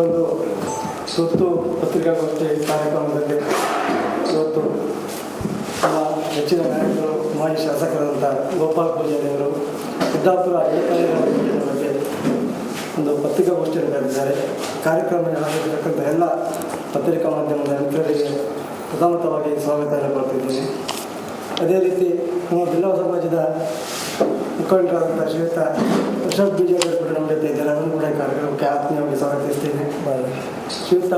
ಒಂದು ಸುತ್ತು ಪತ್ರಿಕಾಗೋಷ್ಠಿ ಕಾರ್ಯಕ್ರಮದಲ್ಲಿ. ಇವತ್ತು ನಮ್ಮ ನೆಚ್ಚಿನ ನಾಯಕರು, ಮಾಜಿ ಶಾಸಕರಾದಂಥ ಗೋಪಾಲ್ ಪೂಜಾರಿಯವರು ಸಿದ್ದಾಪುರ ಬಗ್ಗೆ ಒಂದು ಪತ್ರಿಕಾಗೋಷ್ಠಿಯನ್ನು ಕರೆದಿದ್ದಾರೆ ಕಾರ್ಯಕ್ರಮ ಆಗಿರ್ತಕ್ಕಂಥ ಎಲ್ಲ ಪತ್ರಿಕಾ ಮಾಧ್ಯಮದ ಮಿತ್ರರಿಗೆ ಪ್ರಥಮತವಾಗಿ ಸ್ವಾಗತ ಕೊಡ್ತಿದ್ದೀನಿ ಅದೇ ರೀತಿ ನಮ್ಮ ಜಿಲ್ಲಾ ಸಮಾಜದ ಮುಖಂಡರಾದಂಥ ಶ್ವೇತ ಪ್ರಶಾಂತ್ ಬಿಜೆಪಿ ಕೂಡ ನಮ್ಮ ಜೊತೆ ಇದ್ದಾರೆ. ಅವರನ್ನು ಕೂಡ ಕಾರ್ಯಕ್ರಮಕ್ಕೆ ಆತ್ಮೀಯವಾಗಿ ಸ್ವಾಗತಿಸ್ತೇನೆ ಶ್ವೇತ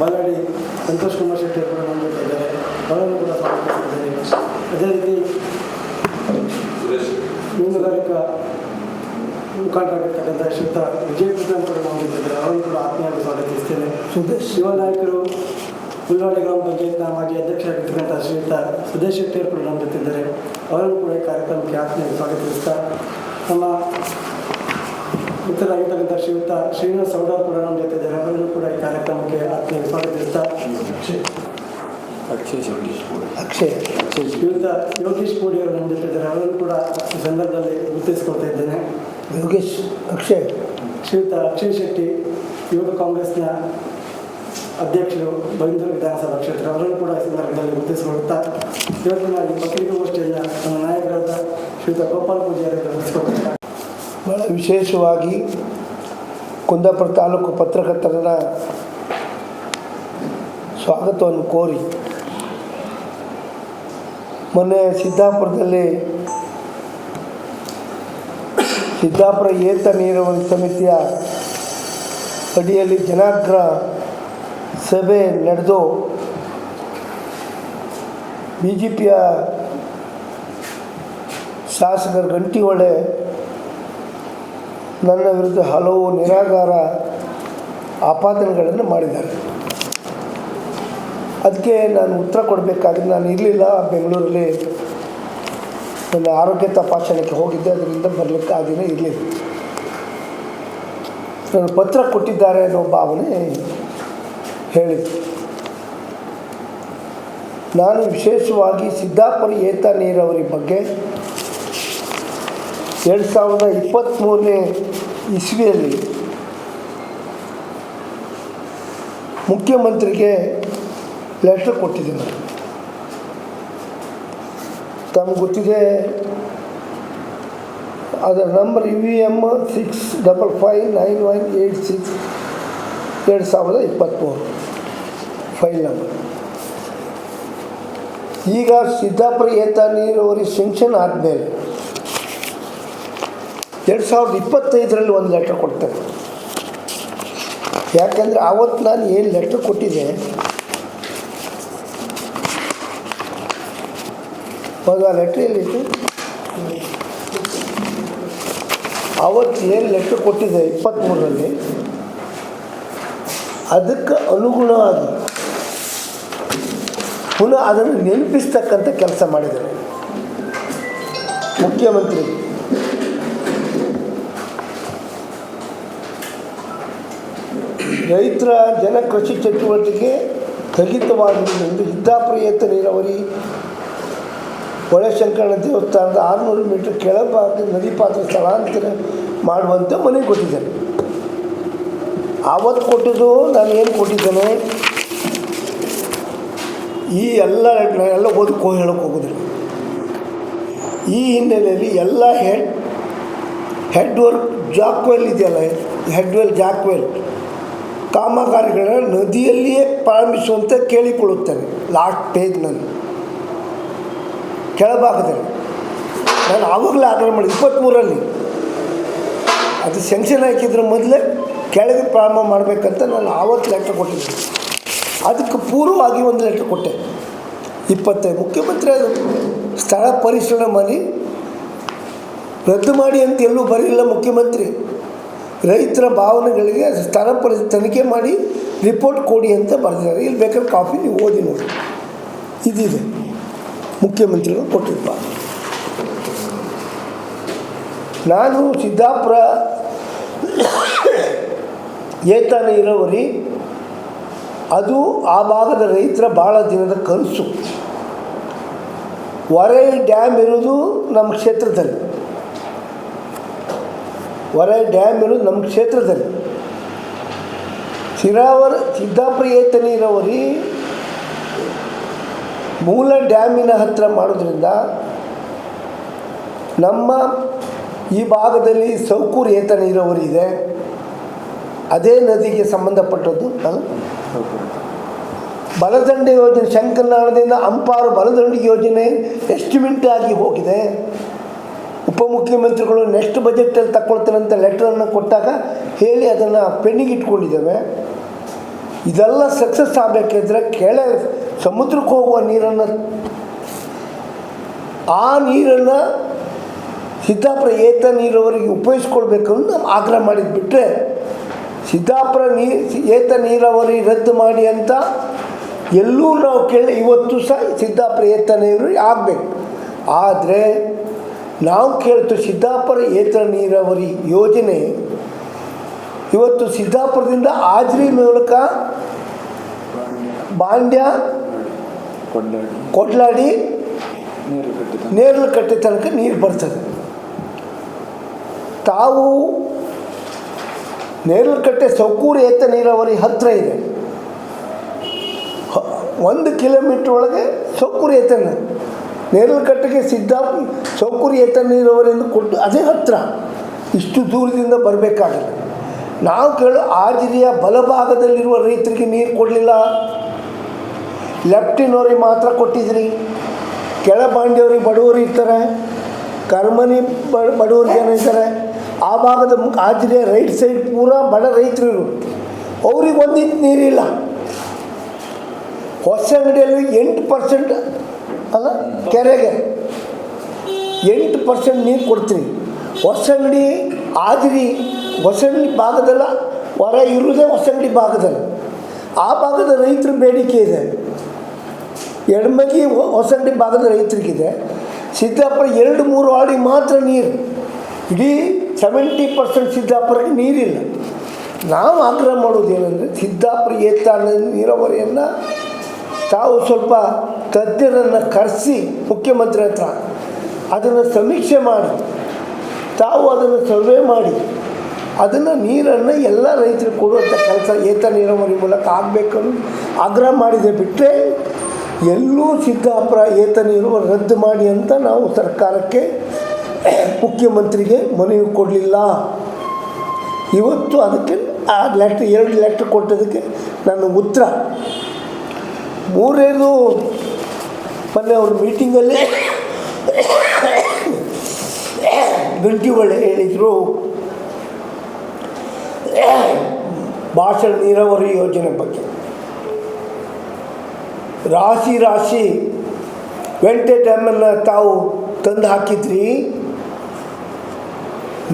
ಬಲಾಡಿ ಸಂತೋಷ್ ಕುಮಾರ್ ಶೆಟ್ಟಿ ಕೂಡ ನಮ್ಮ ಜೊತೆ ಇದ್ದಾರೆ. ಅವರನ್ನು ಕೂಡ ಸ್ವಾಗತಿಸ್ತಿದ್ದೇನೆ. ಅದೇ ರೀತಿ ಮೀನುಗಾರಿಕಾ ಮುಖಂಡರಾಗಿರ್ತಕ್ಕಂಥ ಶ್ವೇತ ವಿಜಯ್ ಕೃಷ್ಣನ್ ಕೂಡ ನಮ್ಮ ಜೊತೆ ಇದ್ದಾರೆ. ಅವರನ್ನು ಕೂಡ ಆತ್ಮೀಯವಾಗಿ ಸ್ವಾಗತಿಸ್ತೇನೆ ಸುದೇಶ್ ಹುಲ್ವಾಡಿ ಗ್ರಾಮ ಪಂಚಾಯತ್ನ ಮಾಜಿ ಅಧ್ಯಕ್ಷರಾಗಿರ್ತಕ್ಕಂಥ ಶ್ರೀಯುತ ಸುದೇಶ್ ಶೆಟ್ಟಿ ಅವರು ಕೂಡ ನಮ್ಮ ಜೊತೆ ಅವರನ್ನು ಕೂಡ ಈ ಕಾರ್ಯಕ್ರಮಕ್ಕೆ ಆತ್ಮೀಯ ಸ್ವಾಗತಿಸ್ತಾ ನಮ್ಮ ಮಿತ್ರರಾಗಿರ್ತಕ್ಕಂಥ ಶ್ರೀಯುತ ಶ್ರೀನಿವಾಸ್ ಸೌಡ ಕೂಡ ನಮ್ಮ ಜೊತೆ ಇದ್ದಾರೆ. ಅವರನ್ನು ಕೂಡ ಈ ಕಾರ್ಯಕ್ರಮಕ್ಕೆ ಆತ್ಮೀಯ ಸ್ವಾಗತಿಸ್ತಾ. ಅಕ್ಷಯ್ ಅಕ್ಷಯ್. ಶ್ರೀಯುತ ಯೋಗೀಶ್ ಕೋಡಿ ಅವರು ನಮ್ಮ ಜೊತೆ ಇದ್ದಾರೆ. ಅವರನ್ನು ಕೂಡ ಈ ಸಂದರ್ಭದಲ್ಲಿ ಗುರುತಿಸ್ಕೊಳ್ತಾ ಇದ್ದೇನೆ. ಯೋಗೇಶ್ ಅಕ್ಷಯ್. ಶ್ರೀಯುತ ಅಕ್ಷಯ್ ಶೆಟ್ಟಿ ಯುವ ಕಾಂಗ್ರೆಸ್ನ ಅಧ್ಯಕ್ಷರು ಬೈಂದೂರು ವಿಧಾನಸಭಾ ಕ್ಷೇತ್ರ, ಅವರನ್ನು ಕೂಡ ಈ ಸಂದರ್ಭದಲ್ಲಿ ಗುರುತಿಸಿಕೊಳ್ಳುತ್ತಾ ಇವತ್ತಿನ ಈ ನಮ್ಮ ನಾಯಕರಾದ ಶ್ರೀಯುತ ಗೋಪಾಲ್ ಪೂಜಾರಿ ಬಹಳ ವಿಶೇಷವಾಗಿ ಕುಂದಾಪುರ ತಾಲೂಕು ಪತ್ರಕರ್ತರ ಸ್ವಾಗತವನ್ನು ಕೋರಿ ಮೊನ್ನೆ ಸಿದ್ದಾಪುರದಲ್ಲಿ ಸಿದ್ದಾಪುರ ಏತ ನೀರಾವರಿ ಸಮಿತಿಯ ಅಡಿಯಲ್ಲಿ ಜನಾಗ್ರಹ ಸಭೆ ನಡೆದು ಬಿ ಜೆ ಪಿಯ ಶಾಸಕರ ಗಂಟಿಹೊಳೆ ನನ್ನ ವಿರುದ್ಧ ಹಲವು ನಿರಾಕಾರ ಆಪಾದನೆಗಳನ್ನು ಮಾಡಿದ್ದಾರೆ. ಅದಕ್ಕೆ ನಾನು ಉತ್ತರ ಕೊಡಬೇಕಾದ್ರೆ ನಾನು ಇರಲಿಲ್ಲ. ಬೆಂಗಳೂರಲ್ಲಿ ನನ್ನ ಆರೋಗ್ಯ ತಪಾಸಣೆಗೆ ಹೋಗಿದ್ದೆ. ಅದರಿಂದ ಬರಲಿಕ್ಕೆ ಆಗಿನೇ ಇರಲಿಲ್ಲ. ನಾನು ಪತ್ರ ಕೊಟ್ಟಿದ್ದಾರೆ ಅನ್ನೋ ಭಾವನೆ ಹೇಳಿದ್ದು ನಾನು ವಿಶೇಷವಾಗಿ ಸಿದ್ದಾಪುರ ಏತ ನೀರಾವರಿ ಬಗ್ಗೆ ಎರಡು ಸಾವಿರದ ಇಪ್ಪತ್ತ್ಮೂರನೇ ಇಸ್ವಿಯಲ್ಲಿ ಮುಖ್ಯಮಂತ್ರಿಗೆ ಲೆಟ್ರ್ ಕೊಟ್ಟಿದ್ದೀನಿ. ತಮಗೆ ಗೊತ್ತಿದೆ, ಅದರ number U V M six double five nine one eight six ಎರಡು ಸಾವಿರದ ಇಪ್ಪತ್ತ್ಮೂರು ಫೈಲ್ ನಂಬರ್. ಈಗ ಸಿದ್ದಾಪುರ ಏತ ನೀರಾವರಿ ಸೆಂಕ್ಷನ್ ಆದಮೇಲೆ ಎರಡು ಸಾವಿರದ ಇಪ್ಪತ್ತೈದರಲ್ಲಿ ಒಂದು ಲೆಟ್ರ್ ಕೊಡ್ತೇನೆ ಯಾಕೆಂದರೆ ಆವತ್ತು ನಾನು ಏನು ಲೆಟ್ರ್ ಕೊಟ್ಟಿದ್ದೆ ಹೌದು ಆ ಲೆಟ್ರ್ ಎಲ್ಲಿತ್ತು? ಆವತ್ತು ಏನು ಲೆಟ್ರ್ ಕೊಟ್ಟಿದ್ದೆ ಇಪ್ಪತ್ತ್ಮೂರರಲ್ಲಿ ಅದಕ್ಕೆ ಅನುಗುಣವಾಗಿ ಪುನಃ ಅದನ್ನು ನೆನಪಿಸ್ತಕ್ಕಂಥ ಕೆಲಸ ಮಾಡಿದ್ದಾರೆ ಮುಖ್ಯಮಂತ್ರಿ. ರೈತರ ಜನ ಕೃಷಿ ಚಟುವಟಿಕೆ ಸ್ಥಗಿತವಾಗಿರುವುದರಿಂದ ಸಿದ್ದಾಪುರ ಏತ ನೀರಾವರಿ ಹೊಳೆಶಂಕರ್ಣ ದೇವಸ್ಥಾನದ ಆರುನೂರು ಮೀಟರ್ ಕೆಳಭಾಗ ನದಿ ಪಾತ್ರ ಸ್ಥಳಾಂತರ ಮಾಡುವಂತೆ ಮನೆ ಕೊಟ್ಟಿದ್ದೇನೆ ಆವತ್ತು ಕೊಟ್ಟಿದ್ದು, ನಾನು ಏನು ಕೊಟ್ಟಿದ್ದೇನೆ, ಈ ಎಲ್ಲ ಎಲ್ಲ ಕೋ ಹೇಳಕ್ಕೆ ಹೋಗೋದಿಲ್ಲ. ಈ ಹಿನ್ನೆಲೆಯಲ್ಲಿ ಎಲ್ಲ ಹೆಡ್ ಹೆಡ್ ಜಾಕ್ವೆಲ್ ಇದೆಯಲ್ಲ ಹೆಡ್ವೆಲ್ ಜಾಕ್ವೆಲ್ ಕಾಮಗಾರಿಗಳನ್ನು ನದಿಯಲ್ಲಿಯೇ ಪ್ರಾರಂಭಿಸುವಂತೆ ಕೇಳಿಕೊಳ್ಳುತ್ತೇನೆ. ಲಾಸ್ಟ್ ಪೇಜ್ನಲ್ಲಿ ಕೆಳಭಾಗದಲ್ಲಿ. ನಾನು ಆವಾಗಲೇ ಆರ್ಡರ್ ಮಾಡಿದೆ ಇಪ್ಪತ್ತ್ಮೂರಲ್ಲಿ ಅದು ಸೆಂಕ್ಷನ್ ಹಾಕಿದ್ರೆ ಮೊದಲೇ ಕೆಳಗೆ ಪ್ರಾರಂಭ ಮಾಡಬೇಕಂತ ನಾನು ಆವತ್ತು ಲೆಟ್ರ್ ಕೊಟ್ಟಿದ್ದೆ ಅದಕ್ಕೆ ಪೂರ್ವವಾಗಿ ಒಂದು ಲೆಟ್ರ್ ಕೊಟ್ಟೆ. ಇಪ್ಪತ್ತೈದು, ಮುಖ್ಯಮಂತ್ರಿ ಅದು ಸ್ಥಳ ಪರಿಶೀಲನೆ ಮಾಡಿ, ರದ್ದು ಮಾಡಿ ಅಂತ ಎಲ್ಲೂ ಬರಲಿಲ್ಲ ಮುಖ್ಯಮಂತ್ರಿ. ರೈತರ ಭಾವನೆಗಳಿಗೆ ಸ್ಥಳ ಪರಿ, ತನಿಖೆ ಮಾಡಿ ರಿಪೋರ್ಟ್ ಕೊಡಿ ಅಂತ ಬರೆದಿದ್ದಾರೆ. ಇಲ್ಲಿ ಬೇಕಾದ್ರೆ ಕಾಫಿ ನೀವು ಓದಿ ನೋಡಿ. ಇದಿದೆ. ಮುಖ್ಯಮಂತ್ರಿಗಳು ಕೊಟ್ಟಿದ್ದ ನಾನು ಸಿದ್ದಾಪುರ ಏತ ನೀರಾವರಿ ಅದು ಆ ಭಾಗದ ರೈತರ ಭಾಳ ದಿನದ ಕನಸು. ವರೈ ಡ್ಯಾಮ್ ಇರೋದು ನಮ್ಮ ಕ್ಷೇತ್ರದಲ್ಲಿ. ವರೈ ಡ್ಯಾಮ್ ಇರೋದು ನಮ್ಮ ಕ್ಷೇತ್ರದಲ್ಲಿ. ಶಿರಾವರ ಸಿದ್ದಾಪುರ ಏತ ನೀರಾವರಿ ಮೂಲ ಡ್ಯಾಮಿನ ಹತ್ತಿರ ಮಾಡೋದ್ರಿಂದ ನಮ್ಮ ಈ ಭಾಗದಲ್ಲಿ ಸೌಕೂರ್ ಏತ ನೀರಾವರಿ ಇದೆ ಅದೇ ನದಿಗೆ ಸಂಬಂಧಪಟ್ಟದ್ದು ಅಲ್ಲ? ಬಲದಂಡೆ ಯೋಜನೆ, ಶಂಕರನಾಳದಿಂದ ಅಂಪಾರು ಬಲದಂಡಿ ಯೋಜನೆ ಎಸ್ಟಿಮೆಂಟ್ ಆಗಿ ಹೋಗಿದೆ ಉಪಮುಖ್ಯಮಂತ್ರಿಗಳು ನೆಕ್ಸ್ಟ್ ಬಜೆಟಲ್ಲಿ ತಗೊಳ್ತಾರೆ ಅಂತ ಲೆಟ್ರನ್ನು ಕೊಟ್ಟಾಗ ಹೇಳಿ ಅದನ್ನು ಪೆಂಡಿಂಗ್ ಇಟ್ಕೊಂಡಿದ್ದೇವೆ ಇದೆಲ್ಲ ಸಕ್ಸಸ್ ಆಗಬೇಕಿದ್ರೆ ಕೆಳ ಸಮುದ್ರಕ್ಕೆ ಹೋಗುವ ನೀರನ್ನು, ಆ ನೀರನ್ನು ಸಿದ್ದಾಪುರ ಏತ ನೀರಾವರಿಗೆ ಉಪಯೋಗಿಸ್ಕೊಳ್ಬೇಕು ಅಂತ ಆಗ್ರಹ ಮಾಡಿದ್ದು ಬಿಟ್ಟರೆ ಸಿದ್ದಾಪುರ ನೀ ಏತ ನೀರಾವರಿ ರದ್ದು ಮಾಡಿ ಅಂತ ಎಲ್ಲೂ ನಾವು ಕೇಳಿ ಇವತ್ತು ಸಹ ಸಿದ್ದಾಪುರ ಏತ ನೀರು ಆಗಬೇಕು. ಆದರೆ ನಾವು ಕೇಳ್ತು ಸಿದ್ದಾಪುರ ಏತ ನೀರಾವರಿ ಯೋಜನೆ ಇವತ್ತು ಸಿದ್ದಾಪುರದಿಂದ ಆಜ್ರಿ ಮೂಲಕ ಬಾಂಡ್ಯ ಕೊಡ್ಲಾಡಿ ನೇರಲು ಕಟ್ಟಿದ ಕಟ್ಟೆ ತನಕ ನೀರು ಬರ್ತದೆ. ತಾವು ನೇರಳು ಕಟ್ಟೆ ಸೌಕೂರು ಏತ ನೀರಾವರಿ ಹತ್ತಿರ ಇದೆ. ಒಂದು ಕಿಲೋಮೀಟ್ರ್ ಒಳಗೆ ಸೌಕೂರು ಏತನ ನೇರಳು ಸಿದ್ಧ ಸೌಕೂರು ಏತ ನೀರಾವರಿಯಿಂದ ಕೊಟ್ಟು ಅದೇ ಹತ್ತಿರ ಇಷ್ಟು ದೂರದಿಂದ ಬರಬೇಕಾಗಿಲ್ಲ. ನಾವು ಕೇಳೋ ಆಜಿರಿಯ ಬಲಭಾಗದಲ್ಲಿರುವ ರೈತರಿಗೆ ನೀರು ಕೊಡಲಿಲ್ಲ. ಲೆಫ್ಟಿನವ್ರಿಗೆ ಮಾತ್ರ ಕೊಟ್ಟಿದ್ರಿ. ಕೆಳ ಬಾಂಡಿಯವ್ರಿಗೆ ಬಡವರು ಇರ್ತಾರೆ. ಕರ್ಮನಿ ಬಡವರಿಗೆ ಬಡವರು ಜನ ಆ ಭಾಗದ ಮುಖ ರೈಟ್ ಸೈಡ್ ಪೂರ ಬಡ ರೈತರು ಅವ್ರಿಗೆ ಒಂದು ನೀರಿಲ್ಲ. ನೀರಿಲ್ಲ ಹೊಸಂಗಡಿಯಲ್ಲಿ ಎಂಟು ಪರ್ಸೆಂಟ್ ಅಲ್ಲ, ಕೆರೆಗೆ ಎಂಟು ಪರ್ಸೆಂಟ್ ನೀರು ಕೊಡ್ತೀವಿ ಹೊಸಂಗಡಿ ಆದಿರಿ ಹೊಸಂಗಡಿ ಭಾಗದಲ್ಲ, ಹೊರ ಇರುವುದೇ ಹೊಸಂಗಡಿ ಭಾಗದಲ್ಲಿ. ಆ ಭಾಗದ ರೈತರ ಬೇಡಿಕೆ ಇದೆ. ಎಡಮಗಿ ಹೊಸಂಗಡಿ ಭಾಗದ ರೈತರಿಗಿದೆ. ಸಿದ್ದಾಪುರ ಎರಡು ಮೂರು ಆಡಿ ಮಾತ್ರ ನೀರು. ಇಡೀ ಸೆವೆಂಟಿ ಪರ್ಸೆಂಟ್ ಸಿದ್ದಾಪುರಕ್ಕೆ ನೀರಿಲ್ಲ. ನಾವು ಆಗ್ರಹ ಮಾಡೋದೇನೆಂದರೆ ಸಿದ್ದಾಪುರ ಏತ ನೀರಾವರಿಯನ್ನು ತಾವು ಸ್ವಲ್ಪ ತಜ್ಞರನ್ನು ಕರೆಸಿ ಮುಖ್ಯಮಂತ್ರಿ ಹತ್ರ ಅದನ್ನು ಸಮೀಕ್ಷೆ ಮಾಡಿ. ತಾವು ಅದನ್ನು ಸರ್ವೆ ಮಾಡಿ. ಅದನ್ನು ನೀರನ್ನು ಎಲ್ಲ ರೈತರಿಗೆ ಕೊಡುವಂಥ ಕೆಲಸ ಏತ ನೀರಾವರಿ ಮೂಲಕ ಆಗಬೇಕು ಆಗ್ರಹ ಮಾಡಿದೆ ಬಿಟ್ಟರೆ ಎಲ್ಲೂ ಸಿದ್ದಾಪುರ ಏತ ನೀರು ರದ್ದು ಮಾಡಿ ಅಂತ ನಾವು ಸರ್ಕಾರಕ್ಕೆ ಮುಖ್ಯಮಂತ್ರಿಗೆ ಮನವಿ ಕೊಡಲಿಲ್ಲ. ಇವತ್ತು ಅದಕ್ಕೆ ಆ ಲೆಟ್ರ್ ಎರಡು ಲೆಟ್ರ್ ಕೊಟ್ಟದಕ್ಕೆ ನನ್ನ ಉತ್ತರ. ಮೂರನೇದು, ಮೊನ್ನೆ ಅವ್ರ ಮೀಟಿಂಗಲ್ಲಿ ಗಂಟಿ ಒಳ್ಳೆ ಹೇಳಿದರು, ಭಾಷಣ ನೀರಾವರಿ ಯೋಜನೆ ಬಗ್ಗೆ. ರಾಶಿ ರಾಶಿ ವೆಂಟೆ ಡ್ಯಾಮನ್ನು ತಾವು ತಂದು ಹಾಕಿದ್ರಿ.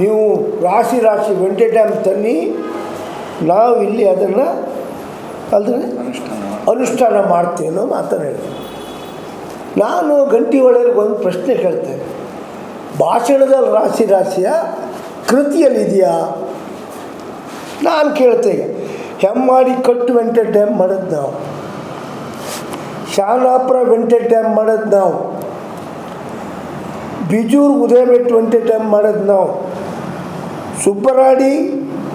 ನೀವು ರಾಶಿ ರಾಶಿ ವೆಂಟೆ ಡ್ಯಾಮ್ ತನ್ನಿ, ನಾವು ಇಲ್ಲಿ ಅದನ್ನು ಅಲ್ದ್ರೆ ಅನುಷ್ಠಾನ ಮಾಡ್ತೀವಿ ಅನ್ನೋ ಮಾತನ್ನು ಹೇಳ್ತೀನಿ. ನಾನು ಗಂಟಿ ಒಳಗೆ ಒಂದು ಪ್ರಶ್ನೆ ಕೇಳ್ತೇನೆ. ಭಾಷಣದಲ್ಲಿ ರಾಶಿ ರಾಶಿಯ ಕೃತಿಯಲ್ಲಿದೆಯಾ ನಾನು ಕೇಳ್ತೇನೆ. ಹೆಮ್ಮಾಡಿ ಕಟ್ಟು ವೆಂಟೆ ಡ್ಯಾಮ್ ಮಾಡೋದು ನಾವು. ಶಾನಾಪುರ ವೆಂಟೆ ಡ್ಯಾಮ್ ಮಾಡೋದು ನಾವು. ಬಿಜೂರು ಉದಯಬೆಟ್ಟು ವೆಂಟೆ ಡ್ಯಾಮ್ ಮಾಡೋದು ನಾವು. ಸುಬ್ಬರಾಡಿ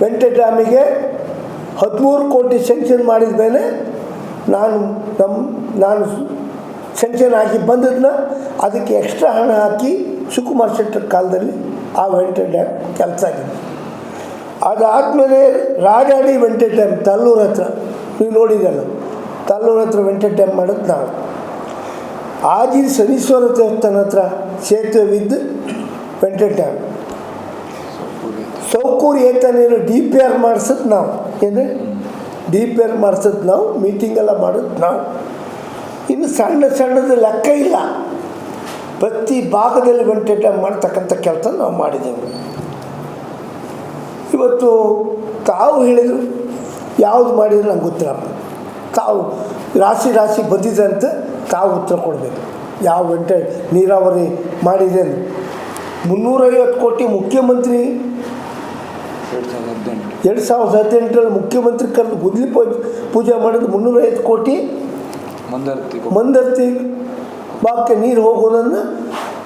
ವೆಂಟೆ ಡ್ಯಾಮಿಗೆ ಹದಿಮೂರು ಕೋಟಿ ಸೆಂಕ್ಷನ್ ಮಾಡಿದ ಮೇಲೆ ನಾನು ನಮ್ಮ ನಾನು ಸೆಂಕ್ಷನ್ ಹಾಕಿ ಬಂದದನ್ನ ಅದಕ್ಕೆ ಎಕ್ಸ್ಟ್ರಾ ಹಣ ಹಾಕಿ ಸುಕುಮಾರ್ ಶೆಟ್ಟರ್ ಕಾಲದಲ್ಲಿ ಆ ವೆಂಟೆ ಡ್ಯಾಮ್ ಕೆಲಸ ಆಗಿದೆ. ಅದಾದಮೇಲೆ ರಾಜಾಡಿ ವೆಂಟೆ ಡ್ಯಾಮ್ ತಲ್ಲೂರು ಹತ್ರ, ನೀವು ನೋಡಿದಲ್ಲ ತಲ್ಲೂರು ಹತ್ರ ವೆಂಟೆ ಡ್ಯಾಮ್ ಮಾಡೋದು ನಾವು. ಆಜಿ ಶನೀಶ್ವರ ದೇವಸ್ಥಾನ ಹತ್ರ ಸೇತುವೆ ಬಿದ್ದು ವೆಂಟೆ ಡ್ಯಾಮ್ ಸೌಕೂರು ಏತನೇನು ಡಿ ಪಿ ಆರ್ ಮಾಡಿಸೋದು ನಾವು. ಏನು ಡಿ ಪಿ ಆರ್ ಮಾಡಿಸೋದು ನಾವು ಮೀಟಿಂಗೆಲ್ಲ ಮಾಡೋದು ನಾವು. ಇನ್ನು ಸಣ್ಣ ಸಣ್ಣದ ಲೆಕ್ಕ ಇಲ್ಲ. ಪ್ರತಿ ಭಾಗದಲ್ಲಿ ವೆಂಟೆ ಡ್ಯಾಮ್ ಮಾಡ್ತಕ್ಕಂಥ ಕೆಲಸ ನಾವು ಮಾಡಿದ್ದೇವೆ ಇವತ್ತು ತಾವು ಹೇಳಿದರು, ಯಾವುದು ಮಾಡಿದ್ರು ನಂಗೆ ಉತ್ತರ ತಾವು ರಾಶಿ ರಾಶಿ ಬಂದಿದೆ ಅಂತ ತಾವು ಉತ್ತರ ಕೊಡಬೇಕು. ಯಾವ ವೆಂಟ ನೀರಾವರಿ ಮಾಡಿದೆ ಅಂತ. ಮುನ್ನೂರೈವತ್ತು ಕೋಟಿ ಮುಖ್ಯಮಂತ್ರಿ ಹದಿನೆಂಟು. ಎರಡು ಸಾವಿರದ ಹದಿನೆಂಟರಲ್ಲಿ ಮುಖ್ಯಮಂತ್ರಿ ಕರೆದು ಗುದ್ಲಿ ಪೂಜೆ ಪೂಜೆ ಮಾಡಿದ್ದು ಮುನ್ನೂರೈವತ್ತು ಕೋಟಿ ಮಂದರ್ತಿ ಮಂದರ್ತಿ ಬಾಕ್ಕೆ ನೀರು ಹೋಗೋದನ್ನು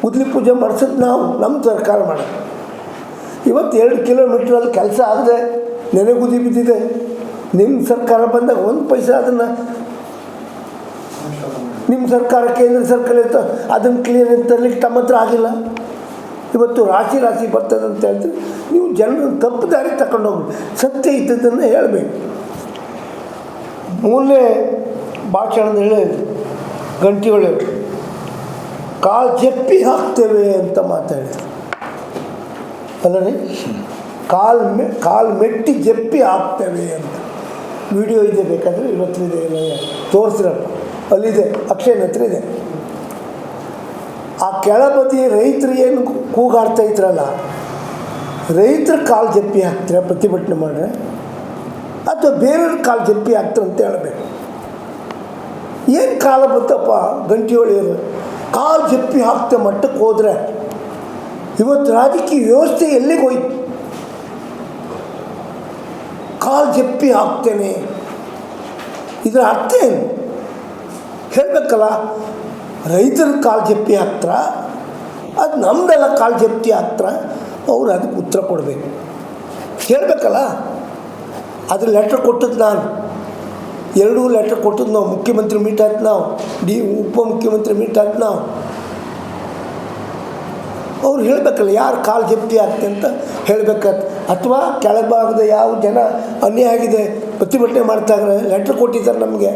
ಗುದ್ಲಿ ಪೂಜೆ ಮಾಡಿಸೋದು ನಾವು ನಮ್ಮ ಸರ್ಕಾರ ಮಾಡೋದು. ಇವತ್ತು ಎರಡು ಕಿಲೋಮೀಟ್ರಲ್ಲಿ ಕೆಲಸ ಆಗದೆ ನೆನೆಗುದಿ ಬಿದ್ದಿದೆ. ನಿಮ್ಮ ಸರ್ಕಾರ ಬಂದಾಗ ಒಂದು ಪೈಸೆ ಅದನ್ನು ನಿಮ್ಮ ಸರ್ಕಾರ ಕೇಂದ್ರ ಸರ್ಕಾರ ಇತ್ತು ಅದನ್ನು ಕ್ಲಿಯರ್ ತರಲಿಕ್ಕೆ ತಮ್ಮ ಹತ್ರ ಆಗಿಲ್ಲ. ಇವತ್ತು ರಾಶಿ ರಾಶಿ ಬರ್ತದೆ ಅಂತ ಹೇಳ್ತೀರಿ ನೀವು ಜನರನ್ನು ತಪ್ಪು ದಾರಿ ತಗೊಂಡು ಹೋಗಿ ಸತ್ಯ ಇದ್ದದ್ದನ್ನು ಹೇಳಬೇಕು. ಮೂರನೇ ಭಾಷಣ ಹೇಳಿದ್ರು ಗಂಟಿ ಒಳ್ಳೆ ಕಾಲು ಜಪ್ಪಿ ಹಾಕ್ತೇವೆ ಅಂತ ಮಾತಾಡಿದ್ರು ಅಲ್ಲ ರೀ ಕಾಲು ಮೆ, ಕಾಲು ಮೆಟ್ಟಿ ಜಪ್ಪಿ ಹಾಕ್ತೇವೆ ಅಂತ. ವಿಡಿಯೋ ಇದೆ ಬೇಕಾದರೆ ಇವತ್ತಿದೆ ತೋರಿಸ್ರಪ್ಪ. ಅಲ್ಲಿದೆ ಅಕ್ಷಯನ ಹತ್ರ ಇದೆ. ಆ ಕೆಳಬದಿ ರೈತರು ಏನು ಕೂಗಾಡ್ತಾ ಇದ್ರಲ್ಲ, ರೈತರ ಕಾಲು ಜಪ್ಪಿ ಹಾಕ್ತೀರ, ಪ್ರತಿಭಟನೆ ಮಾಡ್ರೆ ಅಥವಾ ಬೇರೆಯವ್ರ ಕಾಲು ಜಪ್ಪಿ ಹಾಕ್ತಾರೆ ಅಂತ ಹೇಳಬೇಕು. ಏನು ಕಾಲ ಬಂತಪ್ಪ ಗಂಟಿ ಹೊಳೆಯೋದು ಕಾಲು ಜಪ್ಪಿ ಹಾಕ್ತೆ ಮಟ್ಟಕ್ಕೆ ಹೋದರೆ, ಇವತ್ತು ರಾಜಕೀಯ ವ್ಯವಸ್ಥೆ ಎಲ್ಲಿಗೆ ಹೋಯ್ತು? ಕಾಲು ಜಪ್ಪಿ ಹಾಕ್ತೇನೆ. ಇದರ ಅರ್ಥ ಏನು? ಹೇಳಬೇಕಲ್ಲ? ರೈತರ ಕಾಲು ಹತ್ರ, ಅದು ನಮ್ಮದೆಲ್ಲ ಕಾಲು ಹತ್ರ ಅವ್ರು ಅದಕ್ಕೆ ಉತ್ತರ ಕೊಡಬೇಕು. ಕೇಳಬೇಕಲ್ಲ ಅದು ಲೆಟ್ರ್ ಕೊಟ್ಟದ್ದು ನಾನು. ಎರಡೂ ಲೆಟ್ರ್ ಕೊಟ್ಟದ್ದು ನಾವು ಮುಖ್ಯಮಂತ್ರಿ ಮೀಟ್ ಆಯ್ತು ನಾವು. ಡಿ ಉಪಮುಖ್ಯಮಂತ್ರಿ ಮೀಟ್ ಆಯ್ತು ನಾವು. ಅವ್ರು ಹೇಳಬೇಕಲ್ಲ, ಯಾರು ಕಾಲು ಜಪ್ತಿ ಆಗ್ತೆ ಅಂತ ಹೇಳಬೇಕತ್. ಅಥವಾ ಕೆಳಭಾಗದ ಯಾವ ಜನ ಅನ್ಯಾಯ ಆಗಿದೆ, ಪ್ರತಿಭಟನೆ ಮಾಡ್ತಾ ಇದ್ದಾರೆ ಲೆಟ್ರ್ ಕೊಟ್ಟಿದ್ದಾರೆ ನಮಗೆ,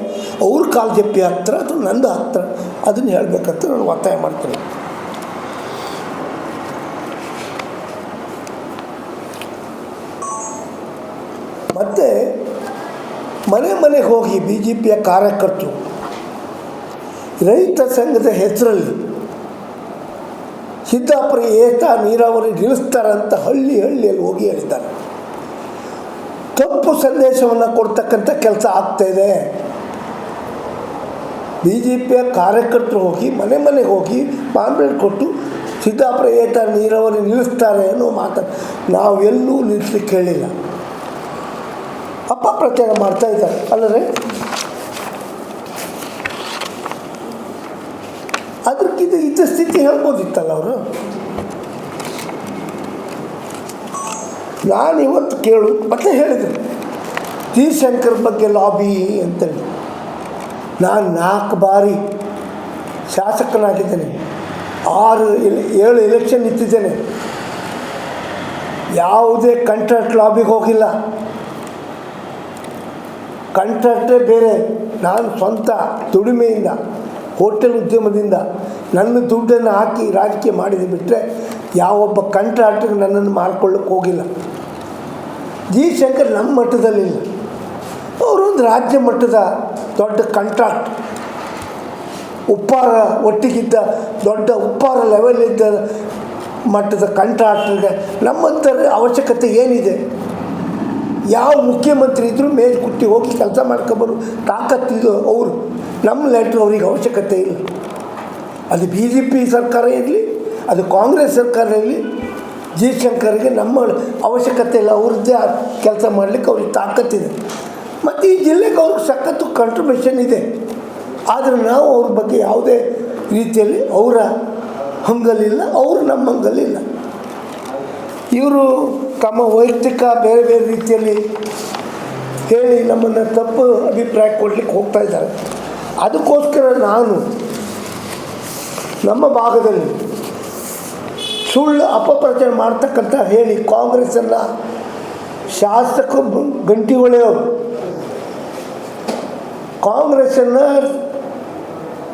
ಅವ್ರ ಕಾಲು ಜಪ್ಪಿ ಹಾಕ್ತಾರೆ ಅಥವಾ ನಂದು ಹಾಕ್ತಾರೆ ಅದನ್ನು ಹೇಳಬೇಕಂತ ನಾನು ಒತ್ತಾಯ ಮಾಡ್ತೀನಿ. ಮತ್ತು, ಮನೆ ಮನೆಗೆ ಹೋಗಿ ಬಿ ಜೆ ಪಿಯ ಕಾರ್ಯಕರ್ತರು, ರೈತ ಸಂಘದ ಹೆಸರಲ್ಲಿ ಸಿದ್ದಾಪುರ ಏತ ನೀರಾವರಿ ನಿಲ್ಲಿಸ್ತಾರಂತ ಹಳ್ಳಿ ಹಳ್ಳಿಯಲ್ಲಿ ಹೋಗಿ ಹೇಳಿದ್ದಾರೆ. ತಪ್ಪು ಸಂದೇಶವನ್ನು ಕೊಡ್ತಕ್ಕಂಥ ಕೆಲಸ ಆಗ್ತಾಯಿದೆ ಬಿ ಜೆ ಪಿಯ ಕಾರ್ಯಕರ್ತರು ಹೋಗಿ, ಮನೆ ಮನೆಗೆ ಹೋಗಿ ಪಾಂಪ್ಲೆಟ್ ಕೊಟ್ಟು ಸಿದ್ದಾಪುರ ಏತ ನೀರಾವರಿ ನಿಲ್ಲಿಸ್ತಾರೆ ಅನ್ನೋ ಮಾತು ನಾವೆಲ್ಲೂ ನಿಲ್ಲಿಸ್ಲಿಕ್ಕೆ ಹೇಳಿಲ್ಲ ಅಪಪ್ರಚಾರ ಮಾಡ್ತಾ ಇದ್ದಾರೆ. ಅಲ್ಲದೆ ಇದ್ದ ಸ್ಥಿತಿ ಹೇಳ್ಬೋದಿತ್ತಲ್ಲ ಅವರು? ನಾನು ಇವತ್ತು ಕೇಳು, ಮತ್ತೆ ಹೇಳಿದೆ ತೀರ್ಶಂಕರ್ ಬಗ್ಗೆ ಲಾಬಿ ಅಂತೇಳಿ. ನಾನು ನಾಲ್ಕು ಬಾರಿ ಶಾಸಕನಾಗಿದ್ದೇನೆ. ಆರು ಏಳು ಎಲೆಕ್ಷನ್ ನಿಂತಿದ್ದೇನೆ. ಯಾವುದೇ ಕಂಟ್ರಾಕ್ಟ್ ಲಾಬಿಗೆ ಹೋಗಿಲ್ಲ. ಕಂಟ್ರಾಕ್ಟೇ ಬೇರೆ. ನಾನು ಸ್ವಂತ ದುಡಿಮೆಯಿಂದ ಹೋಟೆಲ್ ಉದ್ಯಮದಿಂದ ನನ್ನ ದುಡ್ಡನ್ನು ಹಾಕಿ ರಾಜಕೀಯ ಮಾಡಿದೆ ಬಿಟ್ಟರೆ ಯಾವೊಬ್ಬ ಕಂಟ್ರಾಕ್ಟರ್ ನನ್ನನ್ನು ಮಾಡ್ಕೊಳ್ಳೋಕೆ ಹೋಗಿಲ್ಲ. ಜಿ ಶಂಕರ್ ನಮ್ಮ ಮಟ್ಟದಲ್ಲಿಲ್ಲ ಅವರೊಂದು ರಾಜ್ಯ ಮಟ್ಟದ ದೊಡ್ಡ ಕಂಟ್ರಾಕ್ಟ್. ಉಪ್ಪಾರ ಒಟ್ಟಿಗಿದ್ದ ದೊಡ್ಡ ಉಪ್ಪಾರ ಲೆವೆಲ್ ಇದ್ದ ಮಟ್ಟದ ಕಂಟ್ರಾಕ್ಟ್ರಿಗೆ ನಮ್ಮಂಥ ಅವಶ್ಯಕತೆ ಏನಿದೆ? ಯಾವ ಮುಖ್ಯಮಂತ್ರಿ ಇದ್ದರೂ ಮೇಲ್ಕುಟ್ಟಿ ಹೋಗಿ ಕೆಲಸ ಮಾಡ್ಕೊಬರು ತಾಕತ್ತಿದ್ದು ಅವರು. ನಮ್ಮ ಲೆಟ್ರ್ ಅವ್ರಿಗೆ ಅವಶ್ಯಕತೆ ಇಲ್ಲ. ಅದು ಬಿ ಜೆ ಪಿ ಸರ್ಕಾರ ಇರಲಿ, ಅದು ಕಾಂಗ್ರೆಸ್ ಸರ್ಕಾರ ಇರಲಿ ಜಿ ಶಂಕರ್ಗೆ ನಮ್ಮ ಅವಶ್ಯಕತೆ ಇಲ್ಲ, ಅವ್ರದ್ದೇ ಕೆಲಸ ಮಾಡಲಿಕ್ಕೆ ಅವ್ರಿಗೆ ತಾಕತ್ತಿದೆ ಮತ್ತು ಈ ಜಿಲ್ಲೆಗೆ ಅವ್ರಿಗೆ ಸಖತ್ತು ಕಾಂಟ್ರಿಬ್ಯೂಷನ್ ಇದೆ. ಆದರೆ ನಾವು ಅವ್ರ ಬಗ್ಗೆ ಯಾವುದೇ ರೀತಿಯಲ್ಲಿ ಅವರ ಹಂಗಲ್ಲಿಲ್ಲ ಅವರು ನಮ್ಮ ಹಂಗಲ್ಲಿಲ್ಲ ಇವರು ತಮ್ಮ ವೈಯಕ್ತಿಕ ಬೇರೆ ಬೇರೆ ರೀತಿಯಲ್ಲಿ ಹೇಳಿ ನಮ್ಮನ್ನು ತಪ್ಪು ಅಭಿಪ್ರಾಯ ಕೊಡಲಿಕ್ಕೆ ಹೋಗ್ತಾ ಇದ್ದಾರೆ. ಅದಕ್ಕೋಸ್ಕರ ನಾನು ನಮ್ಮ ಭಾಗದಲ್ಲಿ ಸುಳ್ಳು ಅಪಪ್ರಚಾರ ಮಾಡ್ತಕ್ಕಂಥ ಹೇಳಿ ಕಾಂಗ್ರೆಸ್ಸನ್ನು ಶಾಸಕ ಗಂಟಿ ಹೊಳೆಯವರು ಕಾಂಗ್ರೆಸ್ಸನ್ನು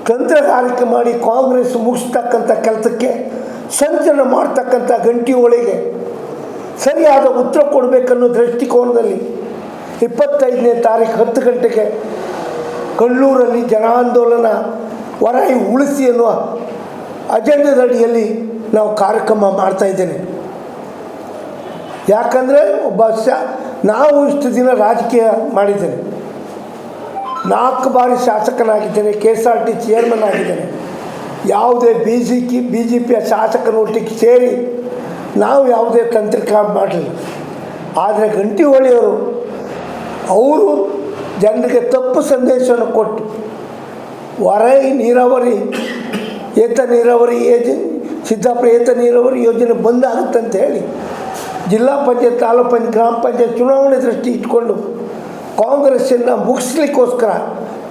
ತಂತ್ರಗಾರಿಕೆ ಮಾಡಿ ಕಾಂಗ್ರೆಸ್ ಮುಗಿಸ್ತಕ್ಕಂಥ ಕೆಲಸಕ್ಕೆ ಸಂಚಲನ ಮಾಡ್ತಕ್ಕಂಥ ಗಂಟಿ ಹೊಳೆಗೆ ಸರಿಯಾದ ಉತ್ತರ ಕೊಡಬೇಕನ್ನೋ ದೃಷ್ಟಿಕೋನದಲ್ಲಿ ಇಪ್ಪತ್ತೈದನೇ ತಾರೀಕು ಹತ್ತು ಗಂಟೆಗೆ ಕಣ್ಣೂರಲ್ಲಿ ಜನಾಂದೋಲನ ಹೊರಾಯಿ ಉಳಿಸಿ ಅನ್ನುವ ಅಜೆಂಡದಡಿಯಲ್ಲಿ ನಾವು ಕಾರ್ಯಕ್ರಮ ಮಾಡ್ತಾ ಇದ್ದೇನೆ. ಯಾಕಂದರೆ ಒಬ್ಬ ಶ, ನಾವು ಇಷ್ಟು ದಿನ ರಾಜಕೀಯ ಮಾಡಿದ್ದೇನೆ. ನಾಲ್ಕು ಬಾರಿ ಶಾಸಕನಾಗಿದ್ದೇನೆ K S R T chairman ಆಗಿದ್ದೇನೆ. ಯಾವುದೇ ಬಿ ಜಿ ಕಿ ಬಿ ಜೆ ಪಿಯ ಶಾಸಕನೊಟ್ಟಿಗೆ ಸೇರಿ ನಾವು ಯಾವುದೇ ತಂತ್ರಿಕ ಮಾಡಲಿಲ್ಲ. ಆದರೆ ಗಂಟಿ ಹೊಳೆಯವರು ಅವರು ಜನರಿಗೆ ತಪ್ಪು ಸಂದೇಶವನ್ನು ಕೊಟ್ಟು, ವರೈ ನೀರಾವರಿ ಏತ ನೀರಾವರಿ ಯೋಜನೆ, ಸಿದ್ದಾಪುರ ಏತ ನೀರಾವರಿ ಯೋಜನೆ ಬಂದಾಗುತ್ತೆ ಅಂತ ಹೇಳಿ ಜಿಲ್ಲಾ ಪಂಚಾಯತ್, ತಾಲೂಕು ಪಂಚಾಯತ್, ಗ್ರಾಮ ಪಂಚಾಯತ್ ಚುನಾವಣೆ ದೃಷ್ಟಿ ಇಟ್ಕೊಂಡು ಕಾಂಗ್ರೆಸ್ಸನ್ನು ಮುಗಿಸ್ಲಿಕ್ಕೋಸ್ಕರ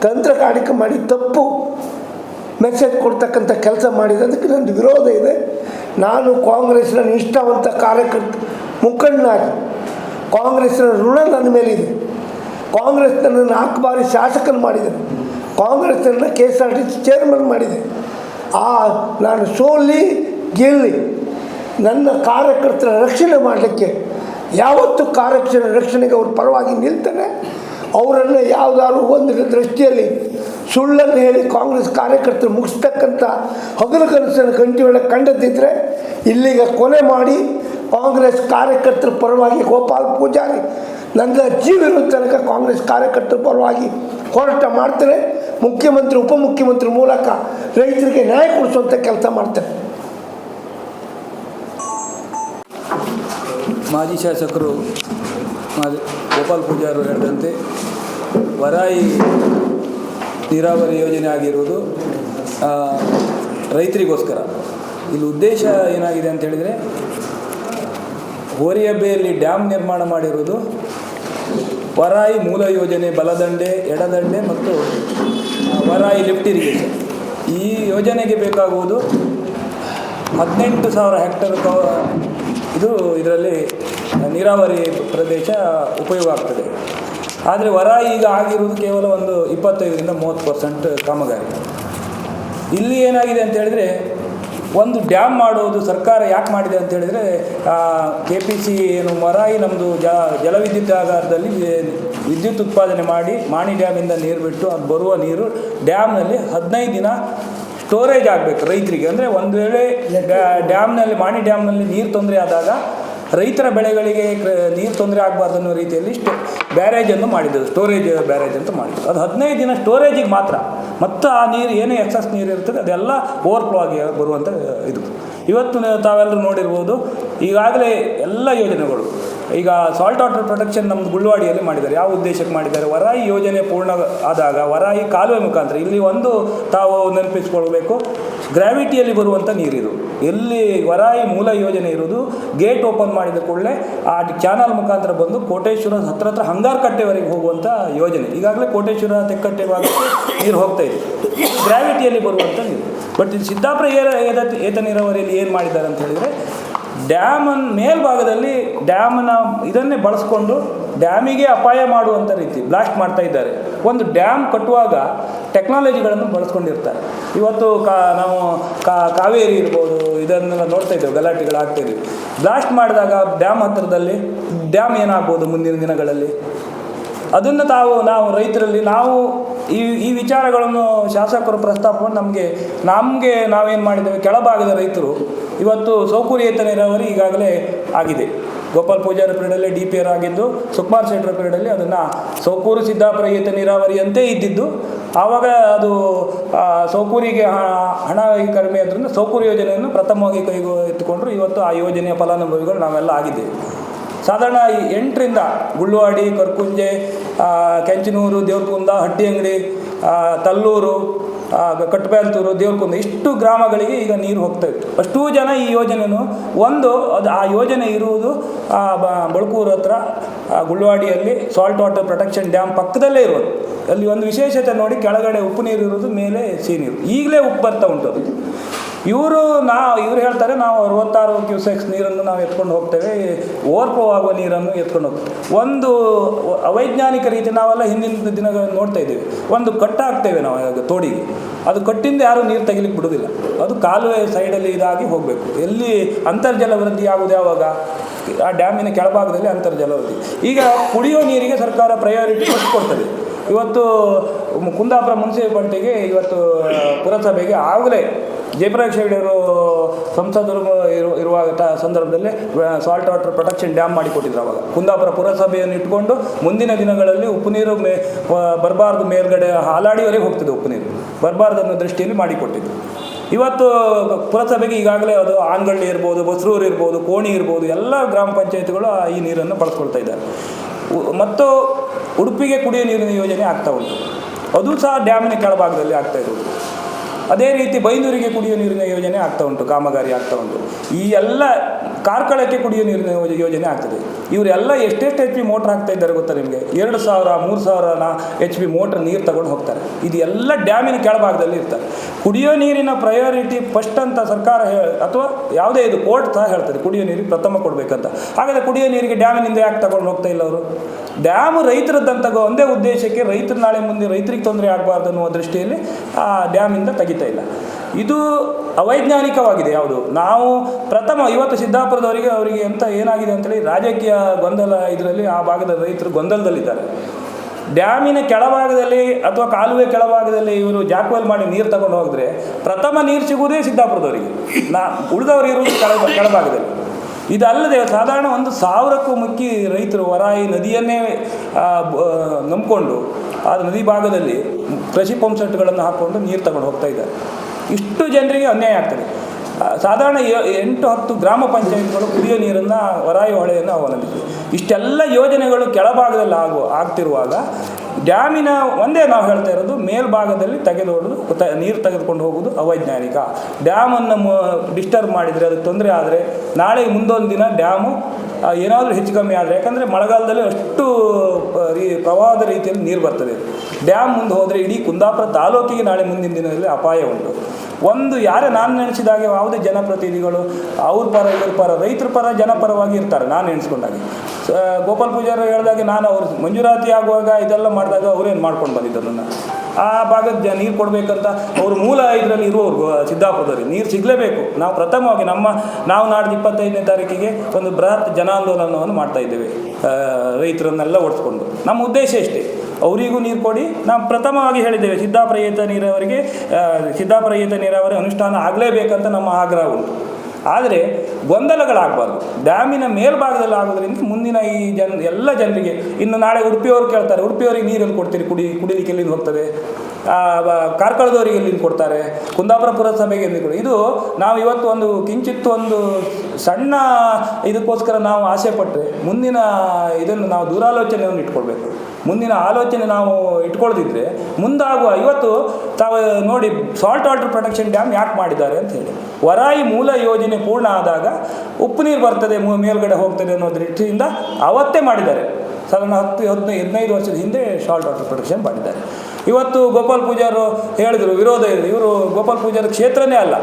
ತಂತ್ರಗಾರಿಕೆ ಮಾಡಿ ತಪ್ಪು ಮೆಸೇಜ್ ಕೊಡ್ತಕ್ಕಂಥ ಕೆಲಸ ಮಾಡಿದೆ. ಅದಕ್ಕೆ ನಂದು ವಿರೋಧ ಇದೆ. ನಾನು ಕಾಂಗ್ರೆಸ್ನ ನಿಷ್ಠಾವಂತ ಕಾರ್ಯಕರ್ತ ಮುಖಂಡನಾಗಿ ಕಾಂಗ್ರೆಸ್ನ ಋಣ ನನ್ನ ಮೇಲಿದೆ. ಕಾಂಗ್ರೆಸ್ ನಾಲ್ಕು ಬಾರಿ ಶಾಸಕನ ಮಾಡಿದೆ. ಕಾಂಗ್ರೆಸ್ನ K S R T C chairman ಮಾಡಿದೆ. ಆ, ನಾನು ಸೋಲಿ, ಗೆಲ್ಲಿ. ನನ್ನ ಕಾರ್ಯಕರ್ತರ ರಕ್ಷಣೆ ಮಾಡಲಿಕ್ಕೆ ಯಾವತ್ತು ಕಾರ್ಯಕ್ಷರ ರಕ್ಷಣೆಗೆ ಅವ್ರ ಪರವಾಗಿ ನಿಲ್ತಾನೆ. ಅವರನ್ನು ಯಾವುದಾದ್ರು ಒಂದು ದೃಷ್ಟಿಯಲ್ಲಿ ಸುಳ್ಳನ್ನು ಹೇಳಿ ಕಾಂಗ್ರೆಸ್ ಕಾರ್ಯಕರ್ತರು ಮುಗಿಸ್ತಕ್ಕಂಥ ಹಗಲು ಕನಸನ್ನು ಗಂಟೆ ಒಳಗೆ ಕಂಡದ್ದಿದ್ದರೆ ಇಲ್ಲಿಗ ಕೊನೆ ಮಾಡಿ ಕಾಂಗ್ರೆಸ್ ಕಾರ್ಯಕರ್ತರ ಪರವಾಗಿ ಗೋಪಾಲ್ ಪೂಜಾರಿ ನನ್ನ ಜೀವಿರುವ ತನಕ ಕಾಂಗ್ರೆಸ್ ಕಾರ್ಯಕರ್ತರ ಪರವಾಗಿ ಹೋರಾಟ ಮಾಡ್ತಾರೆ. ಮುಖ್ಯಮಂತ್ರಿ, ಉಪಮುಖ್ಯಮಂತ್ರಿ ಮೂಲಕ ರೈತರಿಗೆ ನ್ಯಾಯ ಕೊಡಿಸುವಂಥ ಕೆಲಸ ಮಾಡ್ತಾರೆ. ಮಾಜಿ ಶಾಸಕರು ಮಾಜಿ ಗೋಪಾಲ್ ಪೂಜಾರು ಹೇಳಿದಂತೆ ವರಾಯಿ ನೀರಾವರಿ ಯೋಜನೆ ಆಗಿರುವುದು ರೈತರಿಗೋಸ್ಕರ. ಇಲ್ಲಿ ಉದ್ದೇಶ ಏನಾಗಿದೆ ಅಂತ ಹೇಳಿದರೆ ಹೋರಿಯಬ್ಬೆಯಲ್ಲಿ ಡ್ಯಾಮ್ ನಿರ್ಮಾಣ ಮಾಡಿರುವುದು ವರಾಯಿ ಮೂಲ ಯೋಜನೆ, ಬಲದಂಡೆ, ಎಡದಂಡೆ ಮತ್ತು ವರಾಯಿ ಲಿಫ್ಟ್ ಇರಿಗೇಷನ್. ಈ ಯೋಜನೆಗೆ ಬೇಕಾಗುವುದು ಹದಿನೆಂಟು ಸಾವಿರ ಹೆಕ್ಟರ್ ಇದು ಇದರಲ್ಲಿ ನೀರಾವರಿ ಪ್ರದೇಶ ಉಪಯೋಗ ಆಗ್ತದೆ. ಆದರೆ ವರ ಈಗ ಆಗಿರುವುದು ಕೇವಲ ಒಂದು ಇಪ್ಪತ್ತೈದರಿಂದ ಮೂವತ್ತು ಪರ್ಸೆಂಟ್ ಕಾಮಗಾರಿ. ಇಲ್ಲಿ ಏನಾಗಿದೆ ಅಂತ ಹೇಳಿದರೆ ಒಂದು ಡ್ಯಾಮ್ ಮಾಡೋದು ಸರ್ಕಾರ ಯಾಕೆ ಮಾಡಿದೆ ಅಂತ ಹೇಳಿದರೆ ಕೆ ಪಿ ಸಿ ಏನು ಮರಾಯಿ ನಮ್ಮದು ಜ ಜಲವಿದ್ಯುತ್ ಆಗಾರದಲ್ಲಿ ವಿದ್ಯುತ್ ಉತ್ಪಾದನೆ ಮಾಡಿ ಮಾಣಿ ಡ್ಯಾಮಿಂದ ನೀರು ಬಿಟ್ಟು ಅದು ಬರುವ ನೀರು ಡ್ಯಾಮ್ನಲ್ಲಿ ಹದಿನೈದು ದಿನ ಸ್ಟೋರೇಜ್ ಆಗಬೇಕು ರೈತರಿಗೆ. ಅಂದರೆ ಒಂದು ವೇಳೆ ಡ್ಯಾ- ಡ್ಯಾಮ್ನಲ್ಲಿ, ಮಾಣಿ ಡ್ಯಾಮ್ನಲ್ಲಿ ನೀರು ತೊಂದರೆ ಆದಾಗ ರೈತರ ಬೆಳೆಗಳಿಗೆ ನೀರು ತೊಂದರೆ ಆಗಬಾರ್ದು ಅನ್ನೋ ರೀತಿಯಲ್ಲಿ ಸ್ಟೋ, ಬ್ಯಾರೇಜನ್ನು ಮಾಡಿದ್ದರು ಸ್ಟೋರೇಜ್ ಬ್ಯಾರೇಜ್ ಅಂತ ಮಾಡಿದ್ರು. ಅದು ಹದಿನೈದು ದಿನ ಸ್ಟೋರೇಜಿಗೆ ಮಾತ್ರ. ಮತ್ತು ಆ ನೀರು ಏನೇ ಎಕ್ಸಸ್ ನೀರು ಇರ್ತದೆ ಅದೆಲ್ಲ ಓವರ್ಫ್ಲೋ ಆಗಿ ಬರುವಂಥ ಇದು. ಇವತ್ತು ತಾವೆಲ್ಲರೂ ನೋಡಿರ್ಬೋದು, ಈಗಾಗಲೇ ಎಲ್ಲ ಯೋಜನೆಗಳು. ಈಗ ಸಾಲ್ಟ್ ವಾಟರ್ ಪ್ರೊಟೆಕ್ಷನ್ ನಮ್ಮದು ಗುಳ್ವಾಡಿಯಲ್ಲಿ ಮಾಡಿದ್ದಾರೆ. ಯಾವ ಉದ್ದೇಶಕ್ಕೆ ಮಾಡಿದ್ದಾರೆ? ವರಾಯಿ ಯೋಜನೆ ಪೂರ್ಣ ಆದಾಗ ವರಾಯಿ ಕಾಲುವೆ ಮುಖಾಂತರ ಇಲ್ಲಿ ಒಂದು ತಾವು ನೆನಪಿಸ್ಕೊಳ್ಬೇಕು. ಗ್ರಾವಿಟಿಯಲ್ಲಿ ಬರುವಂಥ ನೀರಿದು. ಎಲ್ಲಿ ವರಾಯಿ ಮೂಲ ಯೋಜನೆ ಇರೋದು ಗೇಟ್ ಓಪನ್ ಮಾಡಿದ ಕೂಡಲೇ ಆ ಚಾನಲ್ ಮುಖಾಂತರ ಬಂದು ಕೋಟೇಶ್ವರ ಹತ್ರ ಹತ್ರ ಹಂಗಾರಕಟ್ಟೆವರೆಗೆ ಹೋಗುವಂಥ ಯೋಜನೆ. ಈಗಾಗಲೇ ಕೋಟೇಶ್ವರ ತೆಕ್ಕಟ್ಟೆ ಭಾಗಕ್ಕೆ ನೀರು ಹೋಗ್ತಾ ಇದೆ. ಗ್ರಾವಿಟಿಯಲ್ಲಿ ಬರುವಂಥ ನೀರು. ಬಟ್ ಸಿದ್ದಾಪುರ ಏರ ಏತ ಏತ ನೀರಾವರಿಯಲ್ಲಿ ಏನು ಮಾಡಿದ್ದಾರೆ ಅಂತ ಹೇಳಿದರೆ ಡ್ಯಾಮನ್ ಮೇಲ್ಭಾಗದಲ್ಲಿ ಡ್ಯಾಮ್ನ ಇದನ್ನೇ ಬಳಸ್ಕೊಂಡು ಡ್ಯಾಮಿಗೆ ಅಪಾಯ ಮಾಡುವಂಥ ರೀತಿ ಬ್ಲಾಸ್ಟ್ ಮಾಡ್ತಾ ಇದ್ದಾರೆ. ಒಂದು ಡ್ಯಾಮ್ ಕಟ್ಟುವಾಗ ಟೆಕ್ನಾಲಜಿಗಳನ್ನು ಬಳಸ್ಕೊಂಡಿರ್ತಾರೆ. ಇವತ್ತು ಕಾ ನಾವು ಕಾ ಕಾವೇರಿ ಇರ್ಬೋದು, ಇದನ್ನೆಲ್ಲ ನೋಡ್ತಾ ಇದ್ದೇವೆ, ಗಲಾಟೆಗಳು ಆಗ್ತಾ ಇದ್ದೀವಿ. ಬ್ಲಾಸ್ಟ್ ಮಾಡಿದಾಗ ಡ್ಯಾಮ್ ಹತ್ತಿರದಲ್ಲಿ ಡ್ಯಾಮ್ ಏನಾಗ್ಬೋದು ಮುಂದಿನ ದಿನಗಳಲ್ಲಿ? ಅದನ್ನು ತಾವು, ನಾವು ರೈತರಲ್ಲಿ, ನಾವು ಈ ಈ ವಿಚಾರಗಳನ್ನು ಶಾಸಕರು ಪ್ರಸ್ತಾಪ ನಮಗೆ ನಮಗೆ ನಾವೇನು ಮಾಡಿದ್ದೇವೆ, ಕೆಳಭಾಗದ ರೈತರು, ಇವತ್ತು ಸೌಕರ್ಯೇತ ನೀರಾವರಿ ಈಗಾಗಲೇ ಆಗಿದೆ. ಗೋಪಾಲ್ ಪೂಜಾರಿ ಪೀರಿಯಡಲ್ಲಿ ಡಿ ಪಿ ಆರ್ ಆಗಿದ್ದು, ಸುಕುಮಾರ್ ಶೆಟ್ಟರ್ ಪೀರಿಯಡಲ್ಲಿ ಅದನ್ನು ಸೌಕೂರು ಸಿದ್ದಾಪುರ ಏತ ನೀರಾವರಿ ಅಂತೇ ಇದ್ದಿದ್ದು, ಆವಾಗ ಅದು ಸೌಕೂರಿಗೆ ಹಣ ಕಡಿಮೆ ಆದ್ದರಿಂದ ಸೌಕೂರು ಯೋಜನೆಯನ್ನು ಪ್ರಥಮವಾಗಿ ಕೈಗೊ, ಎತ್ತುಕೊಂಡ್ರು, ಇವತ್ತು ಆ ಯೋಜನೆಯ ಫಲಾನುಭವಿಗಳು ನಾವೆಲ್ಲ ಆಗಿದ್ದೇವೆ. ಸಾಧಾರಣ ಈ ಎಂಟರಿಂದ ಗುಳ್ವಾಡಿ ಕರ್ಕುಂಜೆ ಕೆಂಚನೂರು ದೇವ್ರಕುಂದ ಹಟ್ಟಿ ಅಂಗಡಿ ತಲ್ಲೂರು ಕಟ್ಟಬೇಲ್ತೂರು ದೇವ್ರಕುಂದ ಇಷ್ಟು ಗ್ರಾಮಗಳಿಗೆ ಈಗ ನೀರು ಹೋಗ್ತಾ ಇತ್ತು. ಅಷ್ಟೂ ಜನ ಈ ಯೋಜನೆಯನ್ನು ಒಂದು ಅದು ಆ ಯೋಜನೆ ಇರುವುದು ಬಳ್ಕೂರು ಹತ್ರ ಆ, ಗುಳ್ವಾಡಿಯಲ್ಲಿ ಸಾಲ್ಟ್ ವಾಟರ್ ಪ್ರೊಟೆಕ್ಷನ್ ಡ್ಯಾಮ್ ಪಕ್ಕದಲ್ಲೇ ಇರೋದು. ಅಲ್ಲಿ ಒಂದು ವಿಶೇಷತೆ ನೋಡಿ ಕೆಳಗಡೆ ಉಪ್ಪು ನೀರು ಇರೋದು ಮೇಲೆ ಸಿಹಿ ನೀರು. ಈಗಲೇ ಉಪ್ಪು ಬರ್ತಾ ಉಂಟು ಇವರು ನಾ, ಇವ್ರು ಹೇಳ್ತಾರೆ ನಾವು ಅರವತ್ತಾರು ಕ್ಯೂಸೆಕ್ಸ್ ನೀರನ್ನು ನಾವು ಎತ್ಕೊಂಡು ಹೋಗ್ತೇವೆ, ಓರ್ಪೋ ಆಗುವ ನೀರನ್ನು ಎತ್ಕೊಂಡು ಹೋಗ್ತೇವೆ. ಒಂದು ಅವೈಜ್ಞಾನಿಕ ರೀತಿ ನಾವೆಲ್ಲ ಹಿಂದಿನ ದಿನಗಳನ್ನು ನೋಡ್ತಾ ಇದ್ದೀವಿ. ಒಂದು ಕಟ್ಟ ಹಾಕ್ತೇವೆ ನಾವು ಇವಾಗ ತೋಡಿಗೆ. ಅದು ಕಟ್ಟಿಂದ ಯಾರೂ ನೀರು ತೆಗಿಲಿಕ್ಕೆ ಬಿಡೋದಿಲ್ಲ ಅದು ಕಾಲುವೆ ಸೈಡಲ್ಲಿ ಇದಾಗಿ ಹೋಗಬೇಕು. ಎಲ್ಲಿ ಅಂತರ್ಜಲ ವೃದ್ಧಿ ಆಗುವುದು ಯಾವಾಗ? ಆ ಡ್ಯಾಮಿನ ಕೆಳಭಾಗದಲ್ಲಿ ಅಂತರ್ಜಲ ವೃದ್ಧಿ. ಈಗ ಕುಡಿಯೋ ನೀರಿಗೆ ಸರ್ಕಾರ ಪ್ರಯಾರಿಟಿ ಫಸ್ಟ್ ಕೊಡ್ತದೆ ಇವತ್ತು ಕುಂದಾಪುರ ಮುನ್ಸಿಪಾಲ್ಟಿಗೆ ಇವತ್ತು ಪುರಸಭೆಗೆ ಆಗಲೇ ಜಯಪ್ರಕಾಶ್ ಹೆಗಡೆ ಅವರು ಸಂಸದರು ಇರುವ ಸಂದರ್ಭದಲ್ಲಿ ಸಾಲ್ಟ್ ವಾಟರ್ ಪ್ರೊಟೆಕ್ಷನ್ ಡ್ಯಾಮ್ ಮಾಡಿಕೊಟ್ಟಿದ್ರು ಅವಾಗ. ಕುಂದಾಪುರ ಪುರಸಭೆಯನ್ನು ಇಟ್ಕೊಂಡು ಮುಂದಿನ ದಿನಗಳಲ್ಲಿ ಉಪ್ಪು ನೀರು ಮೇ ಬರಬಾರ್ದು ಮೇಲ್ಗಡೆ ಹಾಲಾಡಿವರೆಗೆ ಹೋಗ್ತದೆ ಉಪ್ಪು ನೀರು. ಬರಬಾರ್ದು ಅನ್ನೋ ದೃಷ್ಟಿಯಲ್ಲಿ ಮಾಡಿಕೊಟ್ಟಿದ್ದು ಇವತ್ತು ಪುರಸಭೆಗೆ ಈಗಾಗಲೇ ಅದು ಆನ್ಗಳ್ಳಿ ಇರ್ಬೋದು, ಬಸ್ರೂರು ಇರ್ಬೋದು, ಕೋಣಿ ಇರ್ಬೋದು, ಎಲ್ಲ ಗ್ರಾಮ ಪಂಚಾಯತ್ಗಳು ಈ ನೀರನ್ನು ಬಳಸ್ಕೊಳ್ತಾ ಇದ್ದಾರೆ. ಮತ್ತು ಉಡುಪಿಗೆ ಕುಡಿಯೋ ನೀರಿನ ಯೋಜನೆ ಆಗ್ತಾ ಉಂಟು. ಅದು ಸಹ ಡ್ಯಾಮಿನ ಕೆಳಭಾಗದಲ್ಲಿ ಆಗ್ತಾ ಇರೋದು ಅದೇ ರೀತಿ ಬೈಂದೂರಿಗೆ ಕುಡಿಯುವ ನೀರಿನ ಯೋಜನೆ ಆಗ್ತಾ ಉಂಟು, ಕಾಮಗಾರಿ ಆಗ್ತಾ ಉಂಟು. ಈ ಎಲ್ಲ ಕಾರ್ಕಳಕ್ಕೆ ಕುಡಿಯುವ ನೀರಿನ ಯೋಜ- ಯೋಜನೆ ಆಗ್ತದೆ. ಇವರೆಲ್ಲ ಎಷ್ಟೆಷ್ಟು ಎಚ್ ಪಿ ಮೋಟ್ರ್ ಹಾಕ್ತಾ ಇದ್ದಾರೆ ಗೊತ್ತಾ ನಿಮಗೆ? ಎರಡು ಸಾವಿರ, ಮೂರು ಸಾವಿರ ನಾ ಎಚ್ ಪಿ ಮೋಟ್ರ್ ನೀರು ತಗೊಂಡು ಹೋಗ್ತಾರೆ. ಇದು ಎಲ್ಲ ಡ್ಯಾಮಿನ ಕೆಳಭಾಗದಲ್ಲಿ ಇರ್ತಾರೆ ಕುಡಿಯೋ ನೀರಿನ ಪ್ರಯಾರಿಟಿ ಫಸ್ಟ್ ಅಂತ ಸರ್ಕಾರ ಅಥವಾ ಯಾವುದೇ ಇದು ಕೋರ್ಟ್ ಸಹ ಹೇಳ್ತದೆ, ಕುಡಿಯೋ ನೀರಿಗೆ ಪ್ರಥಮ ಕೊಡಬೇಕಂತ. ಹಾಗಾದರೆ ಕುಡಿಯೋ ನೀರಿಗೆ ಡ್ಯಾಮಿನಿಂದ ಯಾಕೆ ತಗೊಂಡು ಹೋಗ್ತಾ ಇಲ್ಲ ಅವರು? ಡ್ಯಾಮ್ ರೈತರದ್ದಂತ ಒಂದೇ ಉದ್ದೇಶಕ್ಕೆ ರೈತರು ನಾಳೆ ಮುಂದೆ ರೈತರಿಗೆ ತೊಂದರೆ ಆಗಬಾರ್ದು ಅನ್ನುವ ದೃಷ್ಟಿಯಲ್ಲಿ ಆ ಡ್ಯಾಮಿಂದ ತೆಗಿತಾ ಇಲ್ಲ. ಇದು ಅವೈಜ್ಞಾನಿಕವಾಗಿದೆ, ಯಾವುದು? ನಾವು ಪ್ರಥಮ ಇವತ್ತು ಸಿದ್ದಾಪುರದವರಿಗೆ ಅವರಿಗೆ ಅಂತ ಏನಾಗಿದೆ ಅಂತೇಳಿ ರಾಜಕೀಯ ಗೊಂದಲ ಇದರಲ್ಲಿ ಆ ಭಾಗದ ರೈತರು ಗೊಂದಲದಲ್ಲಿದ್ದಾರೆ. ಡ್ಯಾಮಿನ ಕೆಳಭಾಗದಲ್ಲಿ ಅಥವಾ ಕಾಲುವೆ ಕೆಳಭಾಗದಲ್ಲಿ ಇವರು ಜಾಕ್ವೆಲ್ ಮಾಡಿ ನೀರು ತಗೊಂಡು ಹೋಗಿದ್ರೆ ಪ್ರಥಮ ನೀರು ಸಿಗುವುದೇ ಸಿದ್ದಾಪುರದವರಿಗೆ. ನಾ ಉಳಿದವರು ಇರುವುದು ಕೆಳ ಕೆಳಭಾಗದಲ್ಲಿ. ಇದಲ್ಲದೆ ಸಾಧಾರಣ ಒಂದು ಸಾವಿರಕ್ಕೂ ಮುಕ್ಕಿ ರೈತರು ವರಾಯಿ ನದಿಯನ್ನೇ ನಂಬಿಕೊಂಡು ಆ ನದಿ ಭಾಗದಲ್ಲಿ ಕೃಷಿ ಪಂಪ್ ಸೆಟ್ಗಳನ್ನು ಹಾಕ್ಕೊಂಡು ನೀರು ತಗೊಂಡು ಹೋಗ್ತಾ ಇದ್ದಾರೆ. ಇಷ್ಟು ಜನರಿಗೆ ಅನ್ಯಾಯ ಆಗ್ತದೆ. ಸಾಧಾರಣ ಎಂಟು ಹತ್ತು ಗ್ರಾಮ ಪಂಚಾಯತ್ಗಳು ಕುಡಿಯೋ ನೀರನ್ನು ವರಾಯಿ ಹೊಳೆಯನ್ನು ಅವಲಂಬಿಸಿವೆ. ಇಷ್ಟೆಲ್ಲ ಯೋಜನೆಗಳು ಕೆಳಭಾಗದಲ್ಲಿ ಆಗು, ಆಗ್ತಿರುವಾಗ ಡ್ಯಾಮಿನ ಒಂದೇ ನಾವು ಹೇಳ್ತಾ ಇರೋದು ಮೇಲ್ಭಾಗದಲ್ಲಿ ತೆಗೆದೋಡೋದು ನೀರು ತೆಗೆದುಕೊಂಡು ಹೋಗೋದು ಅವೈಜ್ಞಾನಿಕ. ಡ್ಯಾಮನ್ನು ಡಿಸ್ಟರ್ಬ್ ಮಾಡಿದರೆ ಅದಕ್ಕೆ ತೊಂದರೆ ಆದರೆ ನಾಳೆ ಮುಂದೊಂದು ದಿನ ಡ್ಯಾಮು ಏನಾದರೂ ಹೆಚ್ಚು ಕಮ್ಮಿ ಆದರೆ, ಯಾಕಂದರೆ ಮಳೆಗಾಲದಲ್ಲಿ ಅಷ್ಟು ರೀ, ಪ್ರವಾಹದ ರೀತಿಯಲ್ಲಿ ನೀರು ಬರ್ತದೆ. ಡ್ಯಾಮ್ ಮುಂದೆ ಹೋದರೆ ಇಡೀ ಕುಂದಾಪುರ ತಾಲೂಕಿಗೆ ನಾಳೆ ಮುಂದಿನ ದಿನದಲ್ಲಿ ಅಪಾಯ ಉಂಟು. ಒಂದು ಯಾರೇ ನಾನು ನೆನೆಸಿದಾಗೆ ಯಾವುದೇ ಜನಪ್ರತಿನಿಧಿಗಳು ಅವ್ರ ಪರ, ಇವ್ರ ಪರ, ರೈತರ ಪರ, ಜನಪರವಾಗಿ ಇರ್ತಾರೆ, ನಾನು ನೆನೆಸ್ಕೊಂಡಾಗ ಗೋಪಾಲ್ ಪೂಜಾರಿ ಹೇಳಿದಾಗ ನಾನು ಅವ್ರು ಮಂಜೂರಾತಿ ಆಗುವಾಗ ಇದೆಲ್ಲ ಮಾಡಿದಾಗ ಅವ್ರೇನು ಮಾಡ್ಕೊಂಡು ಬಂದಿದ್ದರು ನನ್ನ ಆ ಭಾಗದ ಜ, ನೀರು ಕೊಡಬೇಕಂತ ಅವ್ರ ಮೂಲ ಇದರಲ್ಲಿ ಇರುವವ್ರು ಸಿದ್ದಾಪುರದಲ್ಲಿ ನೀರು ಸಿಗಲೇಬೇಕು. ನಾವು ಪ್ರಥಮವಾಗಿ ನಮ್ಮ, ನಾವು ನಾಡ್ದು ಇಪ್ಪತ್ತೈದನೇ ತಾರೀಕಿಗೆ ಒಂದು ಬೃಹತ್ ಜನಾಂದೋಲನವನ್ನು ಮಾಡ್ತಾ ಇದ್ದೇವೆ ರೈತರನ್ನೆಲ್ಲ ಓಡಿಸ್ಕೊಂಡು ನಮ್ಮ ಉದ್ದೇಶ ಇಷ್ಟೇ ಅವರಿಗೂ ನೀರು ಕೊಡಿ. ನಾವು ಪ್ರಥಮವಾಗಿ ಹೇಳಿದ್ದೇವೆ ಸಿದ್ದಾಪುರ ಏತ ನೀರಾವರಿಗೆ ಏತ ನೀರಾವರಿ ಅನುಷ್ಠಾನ ಆಗಲೇಬೇಕಂತ ನಮ್ಮ ಆಗ್ರಹ ಉಂಟು. ಆದರೆ ಗೊಂದಲಗಳಾಗಬಾರ್ದು. ಡ್ಯಾಮಿನ ಮೇಲ್ಭಾಗದಲ್ಲಿ ಆಗೋದ್ರಿಂದ ಮುಂದಿನ ಈ ಜನ, ಎಲ್ಲ ಜನರಿಗೆ, ಇನ್ನು ನಾಳೆ ಉಡುಪಿಯವರು ಕೇಳ್ತಾರೆ, ಉಡುಪಿಯವರಿಗೆ ನೀರನ್ನು ಕೊಡ್ತೀರಿ? ಕುಡಿ, ಕುಡಿಲಿಕ್ಕೆ ಎಲ್ಲಿಂದ ಹೋಗ್ತದೆ? ಕಾರ್ಕಳದವರಿಗೆ ಎಲ್ಲಿಂದ ಕೊಡ್ತಾರೆ? ಕುಂದಾಪುರ ಪುರಸಭೆಗೆ ಎಲ್ಲಿ ಕೊಡಿ ಇದು ನಾವು ಇವತ್ತು ಒಂದು, ಕಿಂಚಿತ್ತು ಒಂದು ಸಣ್ಣ ಇದಕ್ಕೋಸ್ಕರ ನಾವು ಆಸೆ ಪಟ್ಟರೆ ಮುಂದಿನ ಇದನ್ನು ನಾವು ದೂರಾಲೋಚನೆಯನ್ನು ಇಟ್ಕೊಳ್ಬೇಕು ಮುಂದಿನ ಆಲೋಚನೆ ನಾವು ಇಟ್ಕೊಳ್ದಿದ್ರೆ ಮುಂದಾಗುವ ಇವತ್ತು ತಾವು ನೋಡಿ ಸಾಲ್ಟ್ ವಾಟರ್ ಪ್ರೊಟೆಕ್ಷನ್ ಡ್ಯಾಮ್ ಯಾಕೆ ಮಾಡಿದ್ದಾರೆ ಅಂತ ಹೇಳಿ. ವರಾಯಿ ಮೂಲ ಯೋಜನೆ ಪೂರ್ಣ ಆದಾಗ ಉಪ್ಪು ನೀರು ಬರ್ತದೆ ಮೇಲ್ಗಡೆ ಹೋಗ್ತದೆ ಅನ್ನೋ ದೃಷ್ಟಿಯಿಂದ ಅವತ್ತೇ ಮಾಡಿದ್ದಾರೆ. ಸಾಧಾರಣ ಹತ್ತು ಹದಿನೈದು ಹದಿನೈದು ವರ್ಷದ ಹಿಂದೆ ಸಾಲ್ಟ್ ವಾಟರ್ ಪ್ರೊಟೆಕ್ಷನ್ ಮಾಡಿದ್ದಾರೆ. ಇವತ್ತು ಗೋಪಾಲ್ ಪೂಜಾರು ಹೇಳಿದರು, ವಿರೋಧ ಇದೆ ಇವರು ಗೋಪಾಲ್ ಪೂಜಾರ ಕ್ಷೇತ್ರನೇ ಅಲ್ಲ.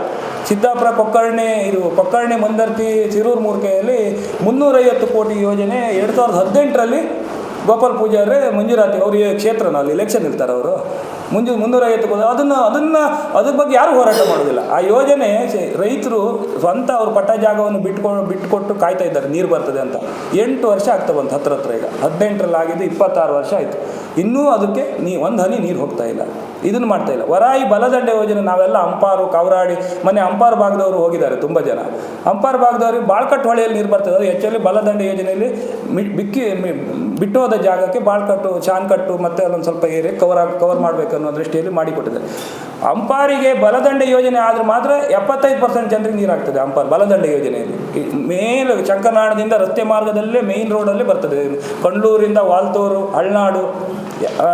ಸಿದ್ದಾಪುರ ಕೊಕ್ಕರ್ಣೆ ಇದು ಕೊಕ್ಕರ್ಣೆ ಮಂದರ್ತಿ, ಸಿರೂರು ಮೂರ್ಕೆಯಲ್ಲಿ ಮುನ್ನೂರೈವತ್ತು ಕೋಟಿ ಯೋಜನೆ ಎರಡು ಸಾವಿರದ ಹದಿನೆಂಟರಲ್ಲಿ ಗೋಪಾಲ್ ಪೂಜಾರಿ ಮಂಜುರಾತಿ ಅವ್ರಿಗೆ ಕ್ಷೇತ್ರನ ಅಲ್ಲಿ ಎಲೆಕ್ಷನ್ ಇರ್ತಾರೆ ಅವರು. ಮುಂಜು ಮುನ್ನೂರ ಐವತ್ತು ಅದನ್ನು ಅದನ್ನು, ಅದ್ರ ಬಗ್ಗೆ ಯಾರು ಹೋರಾಟ ಮಾಡೋದಿಲ್ಲ ಆ ಯೋಜನೆ ರೈತರು ಸ್ವಂತ ಅವ್ರ ಪಟ್ಟ ಜಾಗವನ್ನು ಬಿಟ್ಕೊಂಡು ಬಿಟ್ಟುಕೊಟ್ಟು ಕಾಯ್ತಾ ಇದ್ದಾರೆ, ನೀರು ಬರ್ತದೆ ಅಂತ. ಎಂಟು ವರ್ಷ ಆಗ್ತಾ ಬಂತು ಹತ್ರ ಹತ್ರ ಈಗ. ಹದಿನೆಂಟರಲ್ಲಿ ಆಗಿದ್ದು ಇಪ್ಪತ್ತಾರು ವರ್ಷ ಆಯಿತು. ಇನ್ನೂ ಅದಕ್ಕೆ ನೀ, ಒಂದು ಹನಿ ನೀರು ಹೋಗ್ತಾ ಇಲ್ಲ. ಇದನ್ನು ಮಾಡ್ತಾ ಇಲ್ಲ. ವರಾಯಿ ಬಲದಂಡೆ ಯೋಜನೆ, ನಾವೆಲ್ಲ ಅಂಪಾರು ಕವರಾಡಿ ಮನೆ ಅಂಪಾರು ಭಾಗದವರು ಹೋಗಿದ್ದಾರೆ ತುಂಬ ಜನ. ಅಂಪಾರು ಭಾಗದವ್ರಿಗೆ ಬಾಳ್ಕಟ್ಟು ಹೊಳೆಯಲ್ಲಿ ನೀರು ಬರ್ತದೆ. ಆ್ಯಕ್ಚುಲಿ ಬಲದಂಡೆ ಯೋಜನೆಯಲ್ಲಿ ಮಿ- ಬಿಕ್ಕಿ ಬಿಟ್ಟೋದ ಜಾಗಕ್ಕೆ ಬಾಳ್ಕಟ್ಟು, ಶಾನ್ಕಟ್ಟು ಮತ್ತೆ ಅಲ್ಲೊಂದು ಸ್ವಲ್ಪ ಏರಿಯಾ ಕವರ್ ಕವರ್ ಮಾಡಬೇಕು ಅನ್ನೋ ದೃಷ್ಟಿಯಲ್ಲಿ ಮಾಡಿಕೊಟ್ಟಿದೆ ಅಂಪಾರಿಗೆ ಬಲದಂಡೆ ಯೋಜನೆ ಆದರೂ ಮಾತ್ರ ಎಪ್ಪತ್ತೈದು ಪರ್ಸೆಂಟ್ ಜನರಿಗೆ ನೀರಾಗ್ತದೆ ಅಂಪಾರ್ ಬಲದಂಡೆ ಯೋಜನೆಯಲ್ಲಿ. ಮೇನ್ ಚಕ್ಕನಾಡದಿಂದ ರಸ್ತೆ ಮಾರ್ಗದಲ್ಲೇ ಮೇನ್ ರೋಡಲ್ಲೇ ಬರ್ತದೆ. ಕಂಡ್ಲೂರಿಂದ ವಾಲ್ತೂರು, ಹಳ್ನಾಡು,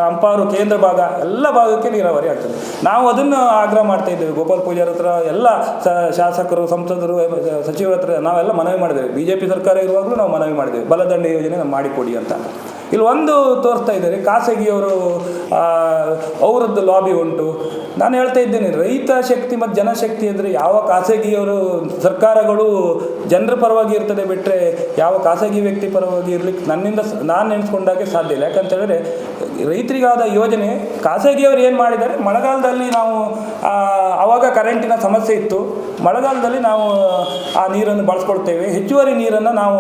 ಅಂಪಾರು, ಕೇಂದ್ರ ಭಾಗ ಎಲ್ಲ ಭಾಗಕ್ಕೆ ನೀರಾವರಿ ಆಗ್ತದೆ. ನಾವು ಅದನ್ನು ಆಗ್ರಹ ಮಾಡ್ತಾ ಇದ್ದೇವೆ. ಗೋಪಾಲ್ ಪೂಜಾರ ಹತ್ರ ಎಲ್ಲ ಶಾಸಕರು, ಸಂಸದರು, ಸಚಿವರ ಹತ್ರ ನಾವೆಲ್ಲ ಮನವಿ ಮಾಡಿದ್ದೇವೆ. ಬಿ ಜೆ ಪಿ ಸರ್ಕಾರ ಇರುವಾಗಲೂ ನಾವು ಮನವಿ ಮಾಡಿದ್ದೇವೆ. ಬಲದಂಡೆ ಯೋಜನೆ ಮಾಡಿಕೊಡಿ ಅಂತ. ಇಲ್ಲಿ ಒಂದು ತೋರಿಸ್ತಾ ಇದ್ದಾರೆ, ಖಾಸಗಿಯವರು ಅವರದ್ದು ಲಾಬಿ ಉಂಟು. ನಾನು ಹೇಳ್ತಾ ಇದ್ದೇನೆ, ರೈತ ಶಕ್ತಿ ಮತ್ತು ಜನಶಕ್ತಿ ಅಂದರೆ ಯಾವ ಖಾಸಗಿಯವರು, ಸರ್ಕಾರಗಳು ಜನರ ಪರವಾಗಿ ಇರ್ತದೆ ಬಿಟ್ಟರೆ ಯಾವ ಖಾಸಗಿ ವ್ಯಕ್ತಿ ಪರವಾಗಿ ಇರಲಿಕ್ಕೆ ನನ್ನಿಂದ ನಾನು ನೆನೆಸ್ಕೊಂಡಾಗೆ ಸಾಧ್ಯ ಇಲ್ಲ. ಯಾಕಂತ ಹೇಳಿದ್ರೆ, ರೈತರಿಗಾದ ಯೋಜನೆ, ಖಾಸಗಿಯವರು ಏನು ಮಾಡಿದ್ದಾರೆ, ಮಳೆಗಾಲದಲ್ಲಿ ನಾವು ಆವಾಗ ಕರೆಂಟಿನ ಸಮಸ್ಯೆ ಇತ್ತು. ಮಳೆಗಾಲದಲ್ಲಿ ನಾವು, ಆ, ನೀರನ್ನು ಬಳಸ್ಕೊಳ್ತೇವೆ. ಹೆಚ್ಚುವರಿ ನೀರನ್ನು ನಾವು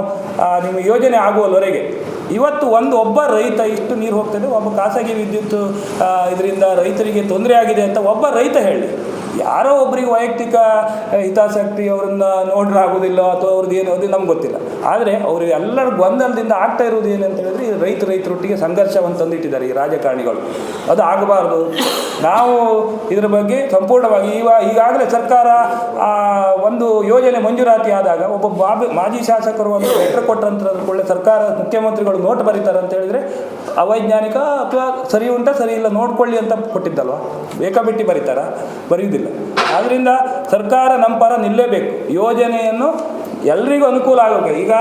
ನಿಮ್ಮ ಯೋಜನೆ ಆಗುವವರೆಗೆ ಇವತ್ತು ಒಂದು ಒಬ್ಬ ರೈತ ಇಷ್ಟು ನೀರು ಹೋಗ್ತದೆ ಒಬ್ಬ ಖಾಸಗಿ ವಿದ್ಯುತ್ ಇದರಿಂದ ರೈತರಿಗೆ ತೊಂದರೆ ಆಗಿದೆ ಅಂತ ಒಬ್ಬ ರೈತ ಹೇಳಿ. ಯಾರೋ ಒಬ್ಬರಿಗೆ ವೈಯಕ್ತಿಕ ಹಿತಾಸಕ್ತಿ ಅವರನ್ನ ನೋಡ್ರೆ ಆಗೋದಿಲ್ಲ ಅಥವಾ ಅವ್ರದ್ದು ಏನು ಅದು ನಮ್ಗೆ ಗೊತ್ತಿಲ್ಲ. ಆದರೆ ಅವರು ಎಲ್ಲರ ಗೊಂದಲದಿಂದ ಆಗ್ತಾ ಇರೋದು ಏನಂತ ಹೇಳಿದ್ರೆ, ಈ ರೈತ ರೈತರೊಟ್ಟಿಗೆ ಸಂಘರ್ಷವನ್ನು ತಂದಿಟ್ಟಿದ್ದಾರೆ ಈ ರಾಜಕಾರಣಿಗಳು. ಅದು ಆಗಬಾರ್ದು. ನಾವು ಇದರ ಬಗ್ಗೆ ಸಂಪೂರ್ಣವಾಗಿ ಇವ ಈಗಾಗಲೇ ಸರ್ಕಾರ ಒಂದು ಯೋಜನೆ ಮಂಜೂರಾತಿ ಆದಾಗ ಒಬ್ಬ ಬಾಬಿ ಮಾಜಿ ಶಾಸಕರು ಒಂದು ಲೆಟರ್ ಕೊಟ್ಟಂತ ಕೂಡಲೇ ಸರ್ಕಾರ ಮುಖ್ಯಮಂತ್ರಿಗಳು ನೋಟ್ ಬರೀತಾರೆ ಅಂತ ಹೇಳಿದ್ರೆ, ಅವೈಜ್ಞಾನಿಕ ಅಥವಾ ಸರಿ ಉಂಟಾ ಸರಿ ಇಲ್ಲ ನೋಡ್ಕೊಳ್ಳಿ ಅಂತ ಕೊಟ್ಟಿದ್ದಲ್ವ? ಬೇಕಾಬಿಟ್ಟಿ ಬರೀತಾರ? ಬರೆಯುವುದಿಲ್ಲ. ಆದ್ದರಿಂದ ಸರ್ಕಾರ ನಮ್ಮ ಪರ ನಿಲ್ಲೇಬೇಕು. ಯೋಜನೆಯನ್ನು ಎಲ್ರಿಗೂ ಅನುಕೂಲ ಆಗಬೇಕು ಈಗ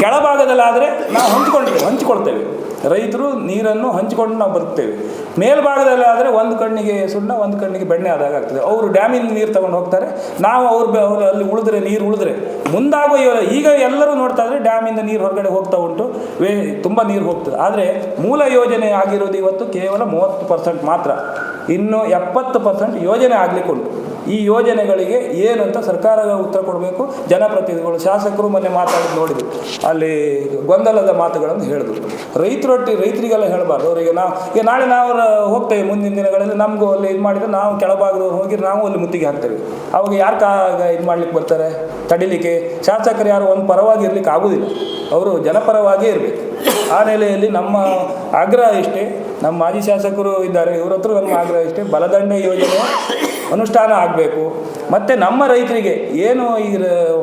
ಕೆಳಭಾಗದಲ್ಲಾದರೆ ನಾವು ಹಂಚ್ಕೊಳ್ತೇವೆ ಹಂಚ್ಕೊಳ್ತೇವೆ. ರೈತರು ನೀರನ್ನು ಹಂಚಿಕೊಂಡು ನಾವು ಬರ್ತೇವೆ ಮೇಲ್ಭಾಗದಲ್ಲಿ ಆದರೆ ಒಂದು ಕಣ್ಣಿಗೆ ಸುಣ್ಣ, ಒಂದು ಕಣ್ಣಿಗೆ ಬೆಣ್ಣೆ ಆದಾಗ ಆಗ್ತದೆ. ಅವರು ಡ್ಯಾಮಿನ ನೀರು ತಗೊಂಡು ಹೋಗ್ತಾರೆ. ನಾವು ಅವ್ರು ಅವರು ಅಲ್ಲಿ ಉಳಿದ್ರೆ, ನೀರು ಉಳಿದ್ರೆ. ಮುಂದಾಗೋ ಈಗ ಎಲ್ಲರೂ ನೋಡ್ತಾ ಇದ್ರೆ ಡ್ಯಾಮಿಂದ ನೀರು ಹೊರಗಡೆ ಹೋಗ್ತಾ ಉಂಟು. ವೇ, ತುಂಬ ನೀರು ಹೋಗ್ತದೆ. ಆದರೆ ಮೂಲ ಯೋಜನೆ ಆಗಿರೋದು ಇವತ್ತು ಕೇವಲ ಮೂವತ್ತು ಪರ್ಸೆಂಟ್ ಮಾತ್ರ. ಇನ್ನು ಎಪ್ಪತ್ತು ಪರ್ಸೆಂಟ್ ಯೋಜನೆ ಆಗಲಿಕ್ಕೆ ಉಂಟು. ಈ ಯೋಜನೆಗಳಿಗೆ ಏನು ಅಂತ ಸರ್ಕಾರ ಉತ್ತರ ಕೊಡಬೇಕು? ಜನಪ್ರತಿನಿಧಿಗಳು, ಶಾಸಕರು ಮೊನ್ನೆ ಮಾತಾಡಿದ್ದು ನೋಡಿದ್ರು ಅಲ್ಲಿ ಗೊಂದಲದ ಮಾತುಗಳನ್ನು ಹೇಳಿದ್ರು. ರೈತರೊಟ್ಟಿ ರೈತರಿಗೆಲ್ಲ ಹೇಳಬಾರ್ದು. ಅವರಿಗೆ ನಾವು, ಈಗ ನಾಳೆ ನಾವು ಹೋಗ್ತೇವೆ ಮುಂದಿನ ದಿನಗಳಲ್ಲಿ, ನಮಗೂ ಅಲ್ಲಿ ಇದು ಮಾಡಿದರೆ ನಾವು ಕೆಳಭಾಗದವ್ರು ಹೋಗಿ ನಾವು ಅಲ್ಲಿ ಮುತ್ತಿಗೆ ಹಾಕ್ತೇವೆ. ಅವಾಗ ಯಾರು ಕಾ ಇದು ಮಾಡ್ಲಿಕ್ಕೆ ಬರ್ತಾರೆ? ತಡಿಲಿಕ್ಕೆ ಶಾಸಕರು ಯಾರು ಒಂದು ಪರವಾಗಿ ಇರಲಿಕ್ಕೆ ಆಗೋದಿಲ್ಲ. ಅವರು ಜನಪರವಾಗಿಯೇ ಇರಬೇಕು. ಆ ನೆಲೆಯಲ್ಲಿ ನಮ್ಮ ಆಗ್ರಹ ಇಷ್ಟೇ ನಮ್ಮ ಮಾಜಿ ಶಾಸಕರು ಇದ್ದಾರೆ, ಇವ್ರ ಹತ್ರ ನಮ್ಮ ಆಗ್ರಹ ಇಷ್ಟೇ ಬಲದಂಡ ಯೋಜನೆ ಅನುಷ್ಠಾನ ಆಗಬೇಕು. ಮತ್ತು ನಮ್ಮ ರೈತರಿಗೆ ಏನು ಈ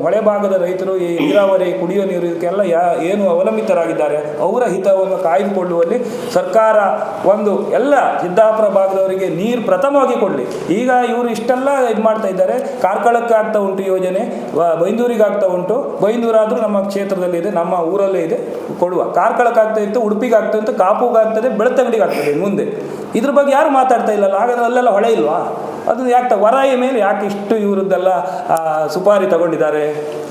ಹೊಳೆ ಭಾಗದ ರೈತರು ಈ ನೀರಾವರಿ, ಕುಡಿಯೋ ನೀರು ಇದಕ್ಕೆಲ್ಲ ಯಾ, ಏನು ಅವಲಂಬಿತರಾಗಿದ್ದಾರೆ, ಅವರ ಹಿತವನ್ನು ಕಾಯ್ದುಕೊಳ್ಳುವಲ್ಲಿ ಸರ್ಕಾರ ಒಂದು ಎಲ್ಲ ಸಿದ್ದಾಪುರ ಭಾಗದವರಿಗೆ ನೀರು ಪ್ರಥಮವಾಗಿ ಕೊಡಲಿ. ಈಗ ಇವರು ಇಷ್ಟೆಲ್ಲ ಇದು ಮಾಡ್ತಾ ಇದ್ದಾರೆ. ಕಾರ್ಕಳಕ್ಕೆ ಆಗ್ತಾ ಉಂಟು ಯೋಜನೆ ಬೈಂದೂರಿಗೆ ಆಗ್ತಾ ಉಂಟು. ಬೈಂದೂರಾದರೂ ನಮ್ಮ ಕ್ಷೇತ್ರದಲ್ಲಿ ಇದೆ, ನಮ್ಮ ಊರಲ್ಲೇ ಇದೆ, ಕೊಡುವ. ಕಾರ್ಕಳಕ್ಕೆ ಆಗ್ತಾ ಇತ್ತು, ಉಡುಪಿಗೆ ಆಗ್ತಾ ಇತ್ತು ಕಾಪುಗೆ ಆಗ್ತದೆ ಬೆಳ್ತಂಗಡಿಗೆ ಆಗ್ತದೆ ಮುಂದೆ. ಇದ್ರ ಬಗ್ಗೆ ಯಾರು ಮಾತಾಡ್ತಾ ಇಲ್ಲಲ್ಲ, ಹಾಗಾದ್ರೆ ಅಲ್ಲೆಲ್ಲ ಹೊಳೆ ಇಲ್ವಾ? ಅದು ಯಾಕೆ ವರಾಯಿ ಮೇಲೆ ಯಾಕೆ ಇಷ್ಟು ಇವರದ್ದೆಲ್ಲ ಸುಪಾರಿ ತಗೊಂಡಿದ್ದಾರೆ?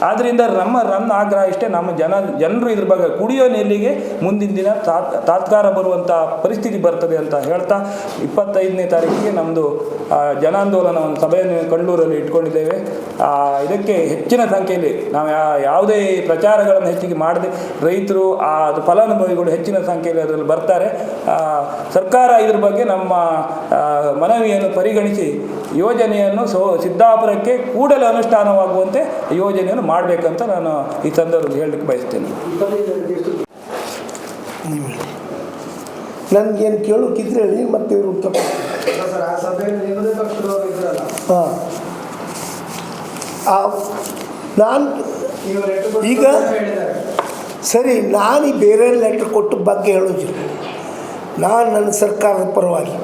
ಆದ್ದರಿಂದ ನಮ್ಮ ನನ್ನ ಆಗ್ರಹ ಇಷ್ಟೇ, ನಮ್ಮ ಜನ, ಜನರು ಇದ್ರ ಬಗ್ಗೆ ಕುಡಿಯೋ ನೀರಿಗೆ ಮುಂದಿನ ದಿನ ತಾತ್, ತಾತ್ಕಾರ ಬರುವಂಥ ಪರಿಸ್ಥಿತಿ ಬರ್ತದೆ ಅಂತ ಹೇಳ್ತಾ, ಇಪ್ಪತ್ತೈದನೇ ತಾರೀಕಿಗೆ ನಮ್ಮದು ಜನಾಂದೋಲನ ಒಂದು ಸಭೆಯನ್ನು ಕಂಡೂರಲ್ಲಿ ಇಟ್ಕೊಂಡಿದ್ದೇವೆ. ಇದಕ್ಕೆ ಹೆಚ್ಚಿನ ಸಂಖ್ಯೆಯಲ್ಲಿ ನಾವು ಯಾವುದೇ ಪ್ರಚಾರಗಳನ್ನು ಹೆಚ್ಚಿಗೆ ಮಾಡದೆ, ರೈತರು ಅದು ಫಲಾನುಭವಿಗಳು ಹೆಚ್ಚಿನ ಸಂಖ್ಯೆಯಲ್ಲಿ ಅದರಲ್ಲಿ ಬರ್ತಾರೆ. ಸರ್ಕಾರ ಇದ್ರ ಬಗ್ಗೆ ನಮ್ಮ ಮನವಿಯನ್ನು ಪರಿಗಣಿಸಿ ಯೋಜನೆಯನ್ನು ಸೋ ಸಿದ್ದಾಪುರಕ್ಕೆ ಕೂಡಲೇ ಅನುಷ್ಠಾನವಾಗುವಂತೆ ಯೋಜನೆಯನ್ನು ಮಾಡಬೇಕಂತ ನಾನು ಈ ಸಂದರ್ಭದಲ್ಲಿ ಹೇಳಲಿಕ್ಕೆ ಬಯಸ್ತೇನೆ. ನನಗೇನು ಕೇಳೋಕ್ಕಿದ್ರೆ ಹೇಳಿ, ಮತ್ತೆ ಉತ್ತರ ಹಾಂ ನಾನು ಈಗ ಸರಿ, ನಾನು ಬೇರೆ ಲೆಟ್ರ್ ಕೊಟ್ಟು ಬಗ್ಗೆ ಹೇಳೋದಿಲ್ಲ. ನಾನು ನನ್ನ ಸರ್ಕಾರದ ಪರವಾಗಿ.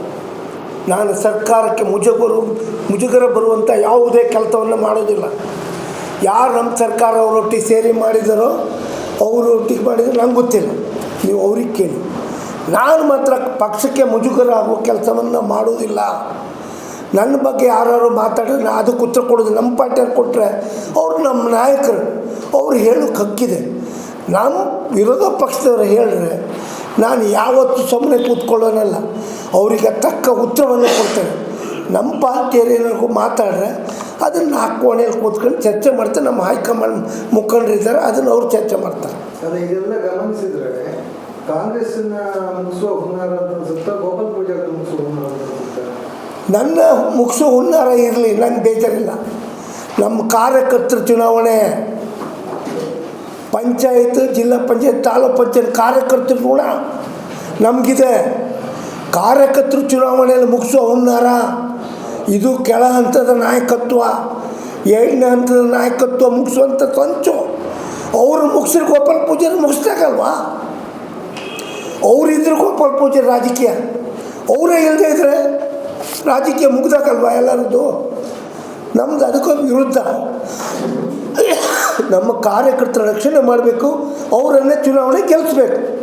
ನಾನು ಸರ್ಕಾರಕ್ಕೆ ಮುಜುಗರು ಮುಜುಗರ ಬರುವಂಥ ಯಾವುದೇ ಕೆಲಸವನ್ನು ಮಾಡೋದಿಲ್ಲ. ಯಾರು ನಮ್ಮ ಸರ್ಕಾರ ಅವರೊಟ್ಟಿಗೆ ಸೇರಿ ಮಾಡಿದಾರೋ ಅವರೊಟ್ಟಿಗೆ ಮಾಡಿದ್ರು ನಂಗೆ ಗೊತ್ತಿಲ್ಲ. ನೀವು ಅವ್ರಿಗೆ ಕೇಳಿ. ನಾನು ಮಾತ್ರ ಪಕ್ಷಕ್ಕೆ ಮುಜುಗರ ಆಗುವ ಕೆಲಸವನ್ನು ಮಾಡೋದಿಲ್ಲ. ನನ್ನ ಬಗ್ಗೆ ಯಾರು ಮಾತಾಡಿದ್ರೆ ನಾನು ಅದಕ್ಕೆ ಉತ್ತರ ಕೊಡೋದು. ನಮ್ಮ ಪಾರ್ಟಿಯವ್ರು ಕೊಟ್ಟರೆ ಅವ್ರು ನಮ್ಮ ನಾಯಕರು. ಅವ್ರು ಹೇಳೋಕೆ ಹಕ್ಕಿದೆ. ನಮ್ಮ ವಿರೋಧ ಪಕ್ಷದವ್ರು ಹೇಳಿದ್ರೆ ನಾನು ಯಾವತ್ತೂ ಸುಮ್ಮನೆ ಕೂತ್ಕೊಳ್ಳೋನಲ್ಲ. ಅವರಿಗೆ ತಕ್ಕ ಉತ್ತರವನ್ನು ಕೊಡ್ತೇನೆ. ನಮ್ಮ ಪಾರ್ಟಿಯವ್ರು ಏನಾದ್ರು ಮಾತಾಡ್ರೆ ಅದನ್ನು ನಾಲ್ಕು ಕೋಣೆಯಲ್ಲಿ ಕೂತ್ಕೊಂಡು ಚರ್ಚೆ ಮಾಡ್ತಾರೆ ನಮ್ಮ ಹೈಕಮಾಂಡ್ ಮುಖಂಡರಿದ್ದಾರೆ ಅದನ್ನು ಅವರು ಚರ್ಚೆ ಮಾಡ್ತಾರೆ. ಅದೇ ಇದೆಲ್ಲ ಗಮನಿಸಿದ್ರೆ ಕಾಂಗ್ರೆಸ್ಸಿನ ಮುಗಿಸೋ ಹುನ್ನಾರ ಅಂತ ಅನ್ಸುತ್ತಾ ಗೋಪಾಲ್ ಪೂಜಾರಿ ಮುಗಿಸೋ ಹುನ್ನಾರ ಅಂತ ನನ್ನ ಮುಗಿಸೋ ಹುನ್ನಾರ ಇರಲಿ ನಂಗೆ ಬೇಜಾರಿಲ್ಲ. ನಮ್ಮ ಕಾರ್ಯಕರ್ತರ ಚುನಾವಣೆ ಪಂಚಾಯತ್, ಜಿಲ್ಲಾ ಪಂಚಾಯತ್, ತಾಲೂಕು ಪಂಚಾಯತ್ ಕಾರ್ಯಕರ್ತರು ಕೂಡ ನಮಗಿದೆ. ಕಾರ್ಯಕರ್ತರು ಚುನಾವಣೆಯಲ್ಲಿ ಮುಗಿಸೋ ಹುನ್ನಾರ. ಇದು ಕೆಳ ಹಂತದ ನಾಯಕತ್ವ ಏಳನೇ ಹಂತದ ನಾಯಕತ್ವ ಮುಗಿಸುವಂಥ ಕಂಚು. ಅವರು ಮುಗಿಸಿದ್ರೆ ಗೋಪಾಲ ಪೂಜಾರಿ ಮುಗಿಸ್ದಾಗಲ್ವಾ? ಅವರಿದ್ರು ಗೋಪಾಲ್ ಪೂಜೆ ರಾಜಕೀಯ. ಅವರೇ ಇಲ್ಲದೆ ಇದ್ದರೆ ರಾಜಕೀಯ ಮುಗ್ದಾಗಲ್ವಾ ಎಲ್ಲರದ್ದು? ನಮ್ದು ಅದಕ್ಕೊಂದು ವಿರುದ್ಧ. ನಮ್ಮ ಕಾರ್ಯಕರ್ತರ ರಕ್ಷಣೆ ಮಾಡಬೇಕು ಅವರನ್ನೇ ಚುನಾವಣೆ ಗೆಲ್ಲಿಸ್ಬೇಕು